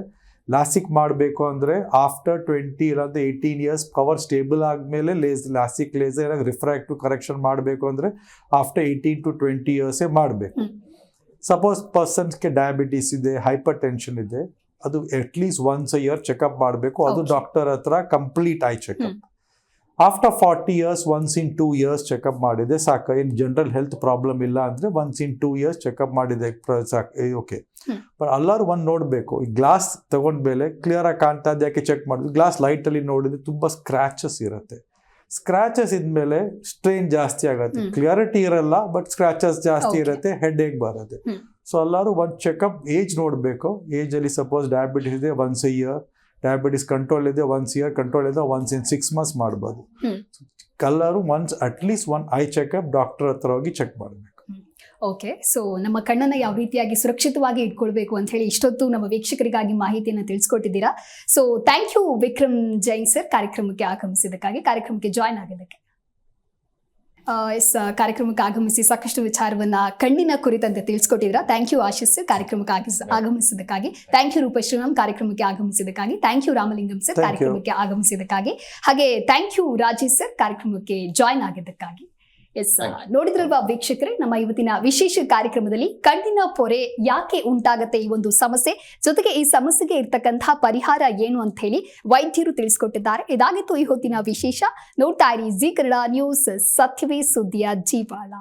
ಲಾಸಿಕ್ ಮಾಡಬೇಕು ಅಂದರೆ ಆಫ್ಟರ್ ಟ್ವೆಂಟಿ ಇಲ್ಲಾಂದ್ರೆ ಏಯ್ಟೀನ್ ಇಯರ್ಸ್ ಪವರ್ ಸ್ಟೇಬಲ್ ಆದಮೇಲೆ ಲೇಸ್ ಲಾಸಿಕ್ ಲೇಸರ್ ರಿಫ್ರಾಕ್ಟಿವ್ ಕರೆಕ್ಷನ್ ಮಾಡಬೇಕು ಅಂದರೆ ಆಫ್ಟರ್ ಏಯ್ಟೀನ್ ಟು ಟ್ವೆಂಟಿ ಇಯರ್ಸೇ ಮಾಡಬೇಕು. ಸಪೋಸ್ ಪರ್ಸನ್ಸ್ಗೆ ಡಯಾಬಿಟೀಸ್ ಇದೆ ಹೈಪರ್ ಟೆನ್ಷನ್ ಇದೆ ಅದು at least once a year checkup ಮಾಡಬೇಕು. ಅದು ಡಾಕ್ಟರ್ ಹತ್ರ complete eye checkup after forty years once in two years checkup ಮಾಡಿದೆ ಸಾಕು. ಏನು ಜನರಲ್ ಹೆಲ್ತ್ ಪ್ರಾಬ್ಲಮ್ ಇಲ್ಲ ಅಂದರೆ once in two years checkup ಮಾಡಿದೆ. ಸಾಕು. ಓಕೆ ಬಟ್ ಎಲ್ಲರೂ ಒಂದು ನೋಡಬೇಕು. ಈ ಗ್ಲಾಸ್ ತಗೊಂಡ್ಮೇಲೆ ಕ್ಲಿಯರ್ ಆಗಿ ಕಾಣ್ತಾ ಇದೆ ಯಾಕೆ ಚೆಕ್ ಮಾಡಿದ್ರು? ಗ್ಲಾಸ್ ಲೈಟಲ್ಲಿ ನೋಡಿದ್ರೆ ತುಂಬ ಸ್ಕ್ರಾಚಸ್ ಇರುತ್ತೆ. ಸ್ಕ್ರಾಚಸ್ ಇದ್ಮೇಲೆ ಸ್ಟ್ರೈನ್ ಜಾಸ್ತಿ ಆಗುತ್ತೆ. ಕ್ಲಿಯರಿಟಿ ಇರಲ್ಲ ಬಟ್ ಸ್ಕ್ರಾಚಸ್ ಜಾಸ್ತಿ. ಇರುತ್ತೆ ಹೆಡ್ ಏಕ್ ಬರುತ್ತೆ. ಸೊ ಎಲ್ಲರೂ ಒಂದು ಚೆಕಪ್ ಏಜ್ ನೋಡಬೇಕು. ಏಜಲ್ಲಿ ಸಪೋಸ್ ಡಯಾಬಿಟಿಸ್ ಇದೆ once a year diabetes control ಇದೆ ಒನ್ಸ್ ಇಯರ್ ಕಂಟ್ರೋಲ್ ಇದೆ ಒನ್ಸ್ ಇನ್ ಸಿಕ್ಸ್ ಮಂತ್ಸ್ ಮಾಡ್ಬೋದು. ಎಲ್ಲರೂ once at least one eye checkup doctor ಹತ್ರ ಹೋಗಿ ಚೆಕ್ ಮಾಡಬೇಕು. ಓಕೆ ಸೊ ನಮ್ಮ ಕಣ್ಣನ್ನ ಯಾವ ರೀತಿಯಾಗಿ ಸುರಕ್ಷಿತವಾಗಿ ಇಟ್ಕೊಳ್ಬೇಕು ಅಂತ ಹೇಳಿ ಇಷ್ಟೊತ್ತು ನಮ್ಮ ವೀಕ್ಷಕರಿಗಾಗಿ ಮಾಹಿತಿಯನ್ನು ತಿಳಿಸ್ಕೊಟ್ಟಿದ್ದೀರಾ. So thank you Vikram Jain sir ಕಾರ್ಯಕ್ರಮಕ್ಕೆ ಆಗಮಿಸಿದ್ದಕ್ಕಾಗಿ ಕಾರ್ಯಕ್ರಮಕ್ಕೆ ಜಾಯ್ನ್ ಆಗಿದ್ದಕ್ಕೆ. ಎಸ್ ಕಾರ್ಯಕ್ರಮಕ್ಕೆ ಆಗಮಿಸಿ ಸಾಕಷ್ಟು ವಿಚಾರವನ್ನ ಕಣ್ಣಿನ ಕುರಿತಂತೆ ತಿಳಿಸ್ಕೊಟ್ಟಿದ್ರ ಥ್ಯಾಂಕ್ ಯು ಆಶಿಸ್ ಸರ್ ಕಾರ್ಯಕ್ರಮಕ್ಕೆ ಆಗಿಸ್- ಆಗಮಿಸಿದ್ದಕ್ಕಾಗಿ. ಥ್ಯಾಂಕ್ ಯು ರೂಪಶ್ರೀ ಮ್ಯಾಮ್ ಕಾರ್ಯಕ್ರಮಕ್ಕೆ ಆಗಮಿಸಿದ್ದಕ್ಕಾಗಿ. ಥ್ಯಾಂಕ್ ಯು ರಾಮಲಿಂಗಂ ಸರ್ ಕಾರ್ಯಕ್ರಮಕ್ಕೆ ಆಗಮಿಸಿದ್ದಕ್ಕಾಗಿ. ಹಾಗೆ ಥ್ಯಾಂಕ್ ಯು ರಾಜೇಶ್ ಸರ್ ಕಾರ್ಯಕ್ರಮಕ್ಕೆ ಜಾಯ್ನ್ ಆಗಿದ್ದಕ್ಕಾಗಿ. ಎಸ್ ನೋಡಿದ್ರಲ್ವಾ ವೀಕ್ಷಕರೇ ನಮ್ಮ ಇವತ್ತಿನ ವಿಶೇಷ ಕಾರ್ಯಕ್ರಮದಲ್ಲಿ ಕಣ್ಣಿನ ಪೊರೆ ಯಾಕೆ ಉಂಟಾಗತ್ತೆ ಈ ಒಂದು ಸಮಸ್ಯೆ? ಜೊತೆಗೆ ಈ ಸಮಸ್ಯೆಗೆ ಇರ್ತಕ್ಕಂತಹ ಪರಿಹಾರ ಏನು ಅಂತ ಹೇಳಿ ವೈದ್ಯರು ತಿಳಿಸ್ಕೊಟ್ಟಿದ್ದಾರೆ. ಇದಾಗಿತ್ತು ಈ ಹೊತ್ತಿನ ವಿಶೇಷ. ನೋಡ್ತಾ ಇರಿ ಜಿ ಕನ್ನಡ ನ್ಯೂಸ್ ಸತ್ಯವೇ ಸುದ್ದಿಯ ಜೀವಾಳ.